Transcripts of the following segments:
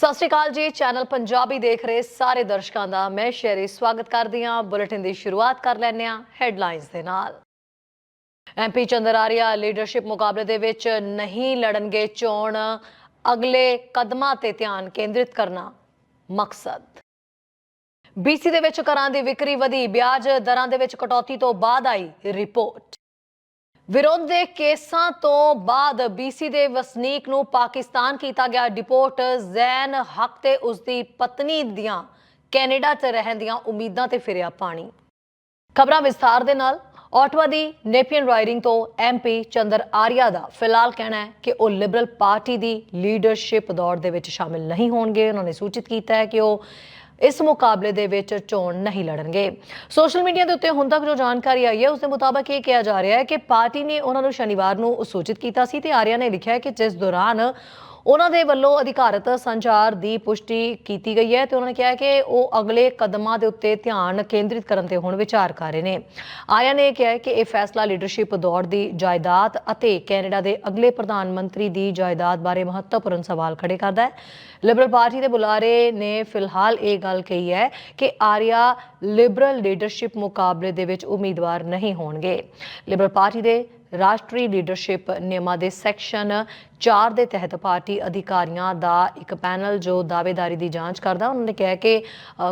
ਸਤਿ ਸ਼੍ਰੀ ਅਕਾਲ ਜੀ, ਚੈਨਲ ਪੰਜਾਬੀ ਦੇਖ ਰਹੇ ਸਾਰੇ ਦਰਸ਼ਕਾਂ ਦਾ। ਮੈਂ ਸ਼ੈਰੀ ਸਵਾਗਤ ਕਰਦੀ ਹਾਂ। ਬੁਲੇਟਿਨ ਦੀ ਸ਼ੁਰੂਆਤ ਕਰ ਲੈਂਦੇ ਹਾਂ ਹੈਡਲਾਈਨਸ ਦੇ ਨਾਲ। ਐਮਪੀ ਚੰਦਰ ਆਰੀਆ ਲੀਡਰਸ਼ਿਪ ਮੁਕਾਬਲੇ ਦੇ ਵਿੱਚ ਨਹੀਂ ਲੜਨਗੇ ਚੋਣ। ਅਗਲੇ ਕਦਮਾਂ ਤੇ ਧਿਆਨ ਕੇਂਦਰਿਤ ਕਰਨਾ ਮਕਸਦ। ਬੀਸੀ ਦੇ ਵਿੱਚ ਘਰਾਂ ਦੀ ਵਿਕਰੀ ਵਧੀ। ਵਿਆਜ ਦਰਾਂ ਦੇ ਵਿੱਚ ਕਟੌਤੀ ਤੋਂ ਬਾਅਦ ਆਈ ਰਿਪੋਰਟ। ਵਿਰੋਧ ਦੇ ਕੇਸਾਂ ਤੋਂ ਬਾਅਦ ਬੀਸੀ ਦੇ ਵਸਨੀਕ ਨੂੰ ਪਾਕਿਸਤਾਨ ਕੀਤਾ ਗਿਆ ਡਿਪੋਰਟ ਜ਼ੈਨ ਹਕ ਤੇ ਉਸ ਦੀ ਪਤਨੀ ਦੀਆਂ ਕੈਨੇਡਾ 'ਚ ਰਹਿਣ ਦੀਆਂ ਉਮੀਦਾਂ ਤੇ ਫਿਰਿਆ ਪਾਣੀ। ਖਬਰਾਂ ਵਿਸਥਾਰ ਦੇ ਨਾਲ ਆਟਵਾ ਦੀ ਨੇਪੀਅਨ ਰਾਈਡਿੰਗ ਤੋਂ ਐਮਪੀ ਚੰਦਰ ਆਰੀਆ ਦਾ ਫਿਲਹਾਲ ਕਹਿਣਾ ਹੈ ਕਿ ਉਹ ਲਿਬਰਲ ਪਾਰਟੀ ਦੀ ਲੀਡਰਸ਼ਿਪ ਦੌੜ ਦੇ ਵਿੱਚ ਸ਼ਾਮਿਲ ਨਹੀਂ ਹੋਣਗੇ। ਉਹਨਾਂ ਨੇ ਸੂਚਿਤ ਕੀਤਾ ਹੈ ਕਿ ਉਹ ਇਸ ਮੁਕਾਬਲੇ ਦੇ ਵਿੱਚ ਚੋਣ ਨਹੀਂ ਲੜਨਗੇ। ਸੋਸ਼ਲ ਮੀਡੀਆ ਦੇ ਉੱਤੇ ਹੁਣ ਤੱਕ ਜੋ ਜਾਣਕਾਰੀ ਆਈ ਹੈ, ਉਸ ਦੇ ਮੁਤਾਬਕ ਇਹ ਕਿਹਾ ਜਾ ਰਿਹਾ ਹੈ ਕਿ ਪਾਰਟੀ ਨੇ ਉਹਨਾਂ ਨੂੰ ਸ਼ਨੀਵਾਰ ਨੂੰ ਸੂਚਿਤ ਕੀਤਾ ਸੀ ਤੇ ਆਰਿਆ ਨੇ ਲਿਖਿਆ ਹੈ ਕਿ ਜਿਸ ਦੌਰਾਨ ਉਹਨਾਂ ਦੇ ਵੱਲੋਂ ਅਧਿਕਾਰਤ ਸੰਚਾਰ ਦੀ ਪੁਸ਼ਟੀ ਕੀਤੀ ਗਈ ਹੈ ਤੇ ਉਹਨਾਂ ਨੇ ਕਿਹਾ ਕਿ ਉਹ ਅਗਲੇ ਕਦਮਾਂ ਦੇ ਉੱਤੇ ਧਿਆਨ ਕੇਂਦਰਿਤ ਕਰਨ ਤੇ ਹੁਣ ਵਿਚਾਰ ਕਰ ਰਹੇ ਨੇ। ਆਇਆ ਨੇ ਕਿਹਾ ਕਿ ਇਹ ਫੈਸਲਾ ਲੀਡਰਸ਼ਿਪ ਦੌੜ ਦੀ ਜਾਇਦਾਦ ਅਤੇ ਕੈਨੇਡਾ ਦੇ ਅਗਲੇ ਪ੍ਰਧਾਨ ਮੰਤਰੀ ਦੀ ਜਾਇਦਾਦ ਬਾਰੇ ਮਹੱਤਵਪੂਰਨ ਸਵਾਲ ਖੜੇ ਕਰਦਾ ਹੈ। ਲਿਬਰਲ ਪਾਰਟੀ ਦੇ ਬੁਲਾਰੇ ਨੇ ਫਿਲਹਾਲ ਇਹ ਗੱਲ ਕਹੀ ਹੈ ਕਿ ਆਰੀਆ ਲਿਬਰਲ ਲੀਡਰਸ਼ਿਪ ਮੁਕਾਬਲੇ ਦੇ ਵਿੱਚ ਉਮੀਦਵਾਰ ਨਹੀਂ ਹੋਣਗੇ। ਲਿਬਰਲ ਪਾਰਟੀ ਦੇ ਰਾਸ਼ਟਰੀ ਲੀਡਰਸ਼ਿਪ ਨਿਯਮਾਂ ਦੇ ਸੈਕਸ਼ਨ 4 ਦੇ ਤਹਿਤ ਪਾਰਟੀ ਅਧਿਕਾਰੀਆਂ ਦਾ ਇੱਕ ਪੈਨਲ ਜੋ ਦਾਅਵੇਦਾਰੀ ਦੀ ਜਾਂਚ ਕਰਦਾ, ਉਹਨਾਂ ਨੇ ਕਿਹਾ ਕਿ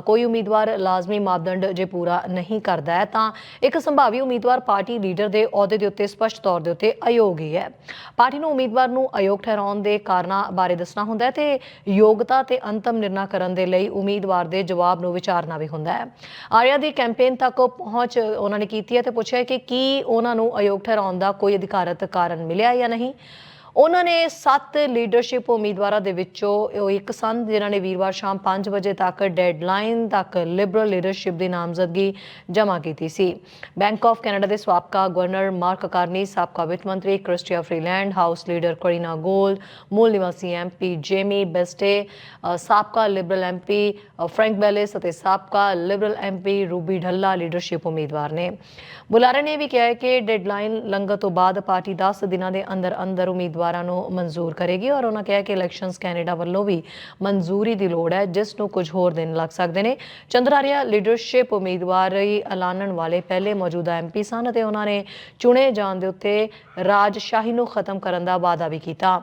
ਕੋਈ ਉਮੀਦਵਾਰ ਲਾਜ਼ਮੀ ਮਾਪਦੰਡ ਜੇ ਪੂਰਾ ਨਹੀਂ ਕਰਦਾ ਹੈ, ਤਾਂ ਇੱਕ ਸੰਭਾਵੀ ਉਮੀਦਵਾਰ ਪਾਰਟੀ ਲੀਡਰ ਦੇ ਅਹੁਦੇ ਦੇ ਉੱਤੇ ਸਪਸ਼ਟ ਤੌਰ ਦੇ ਉੱਤੇ ਅਯੋਗ ਹੀ ਹੈ। ਪਾਰਟੀ ਨੂੰ ਉਮੀਦਵਾਰ ਨੂੰ ਅਯੋਗ ਠਹਿਰਾਉਣ ਦੇ ਕਾਰਨਾਂ ਬਾਰੇ ਦੱਸਣਾ ਹੁੰਦਾ ਹੈ ਤੇ ਯੋਗਤਾ ਤੇ ਅੰਤਮ ਨਿਰਣਾ ਕਰਨ ਦੇ ਲਈ ਉਮੀਦਵਾਰ ਦੇ ਜਵਾਬ ਨੂੰ ਵਿਚਾਰਨਾ ਵੀ ਹੁੰਦਾ ਹੈ। ਆਰਿਆ ਦੀ ਕੈਂਪੇਨ ਤੱਕ ਪਹੁੰਚ ਉਹਨਾਂ ਨੇ ਕੀਤੀ ਹੈ ਤੇ ਪੁੱਛਿਆ ਕਿ ਕੀ ਉਹਨਾਂ ਨੂੰ ਅਯੋਗ ਠਹਿਰਾਉਣ ਦਾ ਕੋਈ ਅਧਿਕਾਰਤ ਕਾਰਨ ਮਿਲਿਆ ਜਾਂ ਨਹੀਂ। ਉਹਨਾਂ ਨੇ ਸੱਤ ਲੀਡਰਸ਼ਿਪ ਉਮੀਦਵਾਰਾਂ ਦੇ ਵਿੱਚੋਂ ਉਹ ਇੱਕ ਸਨ ਜਿਨ੍ਹਾਂ ਨੇ ਵੀਰਵਾਰ ਸ਼ਾਮ 5 ਵਜੇ ਤੱਕ ਡੈਡਲਾਈਨ ਤੱਕ ਲਿਬਰਲ ਲੀਡਰਸ਼ਿਪ ਦੀ ਨਾਮਜ਼ਦਗੀ ਜਮ੍ਹਾਂ ਕੀਤੀ ਸੀ। ਬੈਂਕ ਆਫ ਕੈਨੇਡਾ ਦੇ ਸਾਬਕਾ ਗਵਰਨਰ ਮਾਰਕ ਕਾਰਨੀ ਸਾਬਕਾ ਵਿੱਤ ਮੰਤਰੀ Chrystia Freeland, house leader Karina Gould, ਮੂਲ ਨਿਵਾਸੀ ਐਮਪੀ ਜੇਮੀ ਬੈਸਟੇ ਸਾਬਕਾ ਲਿਬਰਲ ਐਮਪੀ ਫਰੈਂਕ ਬੈਲਿਸ ਅਤੇ ਸਾਬਕਾ Liberal MP Ruby Dhalla leadership ਉਮੀਦਵਾਰ ਨੇ। ਬੁਲਾਰੇ ਨੇ ਵੀ ਕਿਹਾ ਹੈ ਕਿ ਡੈਡਲਾਈਨ ਲੰਘਣ ਤੋਂ ਬਾਅਦ ਪਾਰਟੀ 10 ਦਿਨਾਂ ਦੇ ਅੰਦਰ ਅੰਦਰ ਉਮੀਦਵਾਰ ਨੂੰ ਮਨਜ਼ੂਰ ਕਰੇਗੀ ਔਰ ਉਹਨਾਂ ਕਿਹਾ ਕਿ ਇਲੈਕਸ਼ਨਸ ਕੈਨੇਡਾ ਵੱਲੋਂ ਵੀ ਮਨਜ਼ੂਰੀ ਦੀ ਲੋੜ ਹੈ, ਜਿਸ ਨੂੰ ਕੁਝ ਹੋਰ ਦਿਨ ਲੱਗ ਸਕਦੇ ਨੇ। ਚੰਦਰਾਰੀਆ ਲੀਡਰਸ਼ਿਪ ਉਮੀਦਵਾਰੀ ਐਲਾਨਣ ਵਾਲੇ ਪਹਿਲੇ ਮੌਜੂਦਾ ਐਮਪੀ ਸਨ ਅਤੇ ਉਹਨਾਂ ਨੇ ਚੁਣੇ ਜਾਣ ਦੇ ਉੱਤੇ ਰਾਜਸ਼ਾਹੀ ਨੂੰ ਖਤਮ ਕਰਨ ਦਾ ਵਾਅਦਾ ਵੀ ਕੀਤਾ।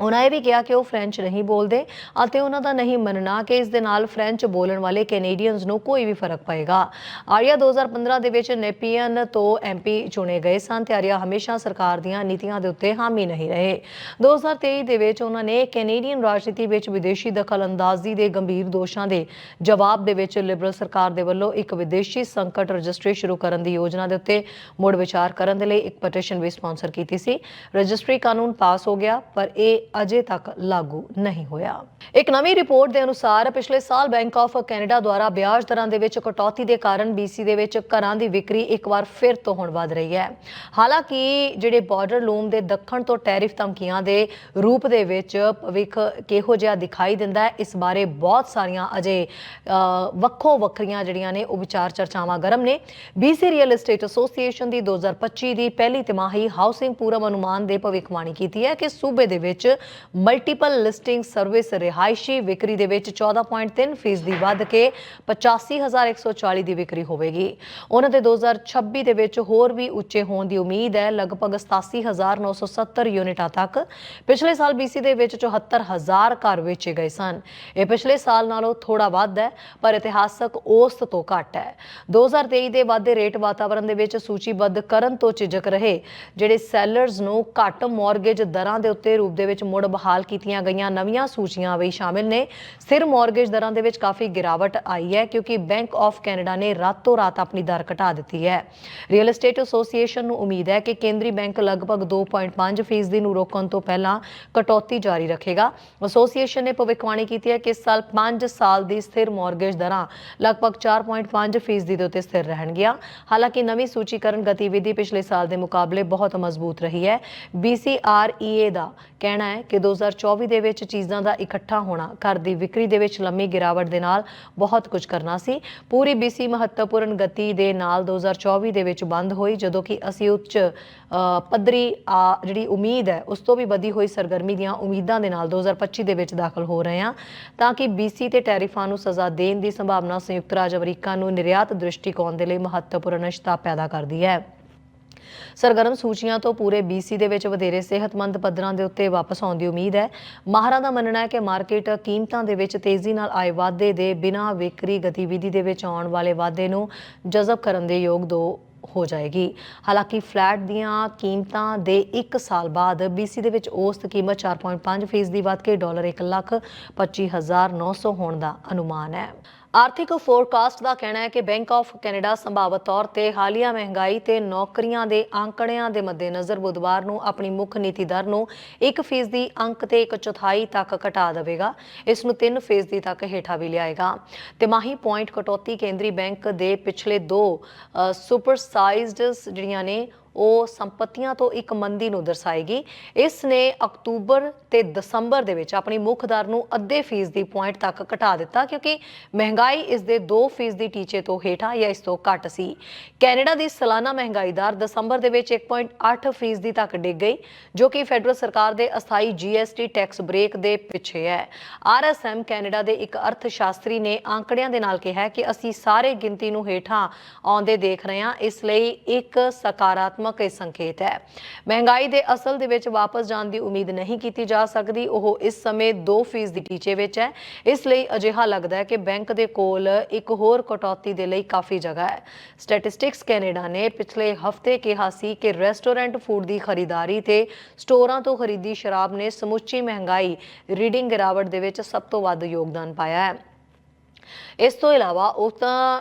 ਉਹਨਾਂ ਇਹ ਵੀ ਕਿਹਾ ਕਿ ਉਹ ਫ੍ਰੈਂਚ ਨਹੀਂ ਬੋਲਦੇ ਅਤੇ ਉਹਨਾਂ ਦਾ ਨਹੀਂ ਮੰਨਣਾ ਕਿ ਇਸ ਦੇ ਨਾਲ ਫ੍ਰੈਂਚ ਬੋਲਣ ਵਾਲੇ ਕੈਨੇਡੀਅਨਸ ਨੂੰ ਕੋਈ ਵੀ ਫ਼ਰਕ ਪਏਗਾ। ਆਰੀਆ 2015 ਦੇ ਵਿੱਚ ਨੇਪੀਅਨ ਤੋਂ ਐਮਪੀ ਚੁਣੇ ਗਏ ਸਨ ਤੇ ਆਰੀਆ ਹਮੇਸ਼ਾ ਸਰਕਾਰ ਦੀਆਂ ਨੀਤੀਆਂ ਦੇ ਉੱਤੇ ਹਾਮੀ ਨਹੀਂ ਰਹੇ। 2023 ਦੇ ਵਿੱਚ ਉਹਨਾਂ ਨੇ ਕੈਨੇਡੀਅਨ ਰਾਜਨੀਤੀ ਵਿੱਚ ਵਿਦੇਸ਼ੀ ਦਖਲਅੰਦਾਜ਼ੀ ਦੇ ਗੰਭੀਰ ਦੋਸ਼ਾਂ ਦੇ ਜਵਾਬ ਦੇ ਵਿੱਚ ਲਿਬਰਲ ਸਰਕਾਰ ਦੇ ਵੱਲੋਂ ਇੱਕ ਵਿਦੇਸ਼ੀ ਸੰਕਟ ਰਜਿਸਟਰੀ ਸ਼ੁਰੂ ਕਰਨ ਦੀ ਯੋਜਨਾ ਦੇ ਉੱਤੇ ਮੁੜ ਵਿਚਾਰ ਕਰਨ ਦੇ ਲਈ ਇੱਕ ਪਟੀਸ਼ਨ ਵੀ ਸਪਾਂਸਰ ਕੀਤੀ ਸੀ। ਰਜਿਸਟਰੀ ਕਾਨੂੰਨ ਪਾਸ ਹੋ ਗਿਆ, ਪਰ ਇਹ ਅਜੇ ਤੱਕ ਲਾਗੂ ਨਹੀਂ ਹੋਇਆ। ਇੱਕ ਨਵੀਂ ਰਿਪੋਰਟ ਦੇ ਅਨੁਸਾਰ, ਪਿਛਲੇ ਸਾਲ ਬੈਂਕ ਆਫ ਕੈਨੇਡਾ ਦੁਆਰਾ ਵਿਆਜ ਦਰਾਂ ਦੇ ਵਿੱਚ ਕਟੌਤੀ ਦੇ ਕਾਰਨ BC ਦੇ ਵਿੱਚ ਘਰਾਂ ਦੀ ਵਿਕਰੀ ਇੱਕ ਵਾਰ ਫਿਰ ਤੋਂ ਹੁਣ ਵਧ ਰਹੀ ਹੈ। ਹਾਲਾਂਕਿ, ਜਿਹੜੇ ਬਾਰਡਰ ਲੂਮ ਦੇ ਦੱਖਣ ਤੋਂ ਟੈਰਿਫ ਧਮਕੀਆਂ ਦੇ ਰੂਪ ਦੇ ਵਿੱਚ ਭਵਿੱਖ ਕਿਹੋ ਜਿਹਾ ਦਿਖਾਈ ਦਿੰਦਾ ਹੈ, ਇਸ ਬਾਰੇ ਬਹੁਤ ਸਾਰੀਆਂ ਅਜੇ ਵੱਖੋ ਵੱਖਰੀਆਂ ਜਿਹੜੀਆਂ ਨੇ ਉਹ ਵਿਚਾਰ ਚਰਚਾਵਾਂ ਗਰਮ ਨੇ। BC ਰੀਅਲ ਏਸਟੇਟ ਐਸੋਸੀਏਸ਼ਨ ਦੀ 2025 ਦੀ ਪਹਿਲੀ ਤਿਮਾਹੀ ਹਾਊਸਿੰਗ ਪੂਰਵ ਅਨੁਮਾਨ ਦੇ ਭਵਿੱਖਬਾਣੀ ਕੀਤੀ ਹੈ ਕਿ ਸੂਬੇ ਦੇ ਵਿੱਚ ਮਲਟੀਪਲ ਲਿਸਟਿੰਗ ਸਰਵਿਸ ਰਿਹਾਇਸ਼ੀ ਵਿਕਰੀ ਦੇ ਵਿੱਚ 14.3 ਫੀਸਦੀ ਵੱਧ ਕੇ 85140 ਦੀ ਵਿਕਰੀ ਹੋਵੇਗੀ। ਉਹਨਾਂ ਦੇ 2026 ਦੇ ਵਿੱਚ ਹੋਰ ਵੀ ਉੱਚੇ ਹੋਣ ਦੀ ਉਮੀਦ ਹੈ। ਲਗਭਗ 87970 ਯੂਨਿਟਾਂ ਤੱਕ ਪਿਛਲੇ ਸਾਲ BC ਦੇ ਵਿੱਚ 74000 ਘਰ ਵੇਚੇ ਗਏ ਸਨ। ਇਹ ਪਿਛਲੇ ਸਾਲ ਨਾਲੋਂ ਥੋੜਾ ਵੱਧ ਹੈ, ਪਰ ਇਤਿਹਾਸਕ ਔਸਤ ਤੋਂ ਘੱਟ ਹੈ। 2023 ਦੇ ਵਾਧੇ ਰੇਟ ਵਾਤਾਵਰਣ ਦੇ ਵਿੱਚ ਸੂਚੀਬੱਧ ਕਰਨ ਤੋਂ ਝਿਜਕ ਰਹੇ, ਜਿਹੜੇ ਸੈਲਰਸ ਨੂੰ ਘੱਟ ਮਾਰਗੇਜ ਦਰਾਂ ਦੇ ਉੱਤੇ ਰੂਪ ਦੇ ਵਿੱਚ ਮੁੜ ਬਹਾਲ ਕੀਤੀਆਂ ਗਈਆਂ ਨਵੀਆਂ ਸੂਚੀਆਂ ਵੀ ਸ਼ਾਮਿਲ ਨੇ। ਸਿਰ ਮਾਰਗੇਜ ਦਰਾਂ ਦੇ ਵਿੱਚ ਕਾਫੀ ਗਿਰਾਵਟ ਆਈ ਹੈ ਕਿਉਂਕਿ ਬੈਂਕ ਆਫ ਕੈਨੇਡਾ ਨੇ ਰਾਤੋਂ ਰਾਤ ਆਪਣੀ ਦਰ ਘਟਾ ਦਿੱਤੀ ਹੈ। ਰੀਅਲ ਏਸਟੇਟ ਐਸੋਸੀਏਸ਼ਨ ਨੂੰ ਉਮੀਦ ਹੈ ਕਿ ਕੇਂਦਰੀ ਬੈਂਕ ਲਗਭਗ 2.5 ਫੀਸਦੀ ਨੂੰ ਰੋਕਣ ਤੋਂ ਪਹਿਲਾਂ ਕਟੌਤੀ ਜਾਰੀ ਰੱਖੇਗਾ। ਐਸੋਸੀਏਸ਼ਨ ਨੇ ਭਵਿੱਖਬਾਣੀ ਕੀਤੀ ਹੈ ਕਿ ਇਸ ਸਾਲ 5 ਸਾਲ ਦੀ ਸਥਿਰ ਮਾਰਗੇਜ ਦਰਾਂ ਲਗਭਗ 4.5 ਫੀਸਦੀ ਦੇ ਉੱਤੇ ਸਥਿਰ ਰਹਿਣਗੀਆਂ। ਹਾਲਾਂਕਿ ਨਵੀਂ ਸੂਚੀਕਰਨ ਗਤੀਵਿਧੀ ਪਿਛਲੇ ਸਾਲ ਦੇ ਮੁਕਾਬਲੇ ਬਹੁਤ ਮਜ਼ਬੂਤ ਰਹੀ ਹੈ। BCREA ਦਾ ਕਹਿਣਾ ਹੈ ਕਿ 2024 ਦੇ ਵਿੱਚ ਚੀਜ਼ਾਂ ਦਾ ਇਕੱਠਾ ਹੋਣਾ, ਘਰ ਦੀ ਵਿਕਰੀ ਦੇ ਵਿੱਚ ਲੰਮੀ ਗਿਰਾਵਟ ਦੇ ਨਾਲ ਬਹੁਤ ਕੁਝ ਕਰਨਾ ਸੀ। ਪੂਰੀ BC ਮਹੱਤਵਪੂਰਨ ਗਤੀ ਦੇ ਨਾਲ 2024 ਦੇ ਵਿੱਚ ਬੰਦ ਹੋਈ, ਜਦੋਂ ਕਿ ਅਸੀਂ ਉੱਚ ਪੱਧਰੀ ਜਿਹੜੀ ਉਮੀਦ ਹੈ, ਉਸ ਤੋਂ ਵੀ ਵਧੀ ਹੋਈ ਸਰਗਰਮੀ ਦੀਆਂ ਉਮੀਦਾਂ ਦੇ ਨਾਲ 2025 ਦੇ ਵਿੱਚ ਦਾਖਲ ਹੋ ਰਹੇ ਹਾਂ। ਤਾਂ ਕਿ BC ਤੇ ਟੈਰਿਫਾਂ ਨੂੰ ਸਜ਼ਾ ਦੇਣ ਦੀ ਸੰਭਾਵਨਾ ਸੰਯੁਕਤ ਰਾਜ ਅਮਰੀਕਾ ਨੂੰ ਨਿਰਯਾਤ ਦ੍ਰਿਸ਼ਟੀਕੋਣ ਦੇ ਲਈ ਮਹੱਤਵਪੂਰਨ ਅਸ਼ਤਾ ਪੈਦਾ ਕਰਦੀ ਹੈ। ਸਰਗਰਮ ਸੂਚੀਆਂ ਤੋਂ ਪੂਰੇ BC ਦੇ ਵਿੱਚ ਵਧੇਰੇ ਸਿਹਤਮੰਦ ਪੱਧਰਾਂ ਦੇ ਉੱਤੇ ਵਾਪਸ ਆਉਣ ਦੀ ਉਮੀਦ ਹੈ। ਮਾਹਰਾਂ ਦਾ ਮੰਨਣਾ ਹੈ ਕਿ ਮਾਰਕੀਟ ਕੀਮਤਾਂ ਦੇ ਵਿੱਚ ਤੇਜ਼ੀ ਨਾਲ ਆਏ ਵਾਧੇ ਦੇ ਬਿਨਾਂ ਵਿਕਰੀ ਗਤੀਵਿਧੀ ਦੇ ਵਿੱਚ ਆਉਣ ਵਾਲੇ ਵਾਧੇ ਨੂੰ ਜਜ਼ਬ ਕਰਨ ਦੇ ਯੋਗ ਦੋ ਹੋ ਜਾਏਗੀ। ਹਾਲਾਂਕਿ ਫਲੈਟ ਦੀਆਂ ਕੀਮਤਾਂ ਦੇ 1 ਸਾਲ ਬਾਅਦ BC ਦੇ ਵਿੱਚ ਔਸਤ ਕੀਮਤ 4.5% ਫੀਸਦੀ ਵੱਧ ਕੇ ਡਾਲਰ 1,25,900 ਹੋਣ ਦਾ ਅਨੁਮਾਨ ਹੈ। ਆਰਥਿਕ ਫੋਰਕਾਸਟ ਦਾ ਕਹਿਣਾ ਹੈ ਕਿ ਬੈਂਕ ਆਫ ਕੈਨੇਡਾ ਸੰਭਾਵਤ ਤੌਰ ਤੇ ਹਾਲੀਆ ਮਹਿੰਗਾਈ ਤੇ ਨੌਕਰੀਆਂ ਦੇ ਅੰਕੜਿਆਂ ਦੇ ਮੱਦੇਨਜ਼ਰ ਬੁੱਧਵਾਰ ਨੂੰ ਆਪਣੀ ਮੁੱਖ ਨੀਤੀ ਦਰ ਨੂੰ 1 ਫੀਸਦੀ ਅੰਕ ਤੇ ਇੱਕ ਚੌਥਾਈ ਤੱਕ ਘਟਾ ਦੇਵੇਗਾ। ਇਸ ਨੂੰ 3 ਫੀਸਦੀ ਤੱਕ ਹੇਠਾਂ ਵੀ ਲਿਆਏਗਾ। ਤਿਮਾਹੀ ਪੁਆਇੰਟ ਕਟੌਤੀ ਕੇਂਦਰੀ ਬੈਂਕ ਦੇ ਪਿਛਲੇ ਦੋ ਸੁਪਰਸਾਈਜ਼ਡ ਜਿਹੜੀਆਂ ਨੇ ਉਹ ਸੰਪਤੀਆਂ ਤੋਂ ਇੱਕ ਮੰਦੀ ਨੂੰ ਦਰਸਾਏਗੀ। ਇਸ ਨੇ ਅਕਤੂਬਰ ਤੇ ਦਸੰਬਰ ਦੇ ਵਿੱਚ ਆਪਣੀ ਮੁੱਖ ਦਰ ਨੂੰ ਅੱਧੇ ਫੀਸਦੀ ਪੁਆਇੰਟ ਤੱਕ ਘਟਾ ਦਿੱਤਾ ਕਿਉਂਕਿ ਮਹਿੰਗਾਈ ਇਸ ਦੇ 2 ਫੀਸਦੀ ਟੀਚੇ ਤੋਂ ਹੇਠਾਂ ਜਾਂ ਇਸ ਤੋਂ ਘੱਟ ਸੀ। ਕੈਨੇਡਾ ਦੀ ਸਾਲਾਨਾ ਮਹਿੰਗਾਈ ਦਰ ਦਸੰਬਰ ਦੇ ਵਿੱਚ 1.8 ਫੀਸਦੀ ਤੱਕ ਡਿੱਗ ਗਈ, ਜੋ ਕਿ ਫੈਡਰਲ ਸਰਕਾਰ ਦੇ ਅਸਥਾਈ GST ਟੈਕਸ ਬ੍ਰੇਕ ਦੇ ਪਿੱਛੇ ਹੈ। RSM ਕੈਨੇਡਾ ਦੇ ਇੱਕ ਅਰਥ ਸ਼ਾਸਤਰੀ ਨੇ ਆંકੜਿਆਂ ਦੇ ਨਾਲ ਕਿਹਾ ਕਿ ਅਸੀਂ ਸਾਰੇ ਗਿਣਤੀ ਨੂੰ ਹੇਠਾਂ ਆਉਂਦੇ ਦੇਖ ਰਹੇ ਹਾਂ। ਇਸ ਲਈ ਇੱਕ ਸਕਾਰਾਤਮਕ ਇਹ ਸੰਕੇਤ ਹੈ। ਮਹਿੰਗਾਈ ਦੇ ਅਸਲ ਦੇ ਵਿੱਚ ਵਾਪਸ ਜਾਣ ਦੀ ਉਮੀਦ ਨਹੀਂ ਕੀਤੀ ਜਾ ਸਕਦੀ, ਉਹ ਇਸ ਸਮੇਂ 2% ਦੀ ਟੀਚੇ ਵਿੱਚ ਹੈ। ਇਸ ਲਈ ਅਜਿਹਾ ਲੱਗਦਾ ਹੈ ਕਿ ਬੈਂਕ ਦੇ ਕੋਲ ਇੱਕ ਹੋਰ ਕਟੌਤੀ ਦੇ ਲਈ ਕਾਫੀ ਜਗ੍ਹਾ ਹੈ। ਸਟੈਟਿਸਟਿਕਸ ਕੈਨੇਡਾ ਨੇ ਪਿਛਲੇ ਹਫ਼ਤੇ ਕਿਹਾ ਸੀ ਕਿ ਰੈਸਟੋਰੈਂਟ ਫੂਡ ਦੀ ਖਰੀਦਦਾਰੀ ਤੇ ਸਟੋਰਾਂ ਤੋਂ ਖਰੀਦੀ ਸ਼ਰਾਬ ਨੇ ਸਮੁੱਚੀ ਮਹਿੰਗਾਈ, ਰੀਡਿੰਗ ਗਿਰਾਵਟ ਦੇ ਵਿੱਚ ਸਭ ਤੋਂ ਵੱਧ ਯੋਗਦਾਨ ਪਾਇਆ ਹੈ। ਇਸ ਤੋਂ ਇਲਾਵਾ ਉਸ ਤਾਂ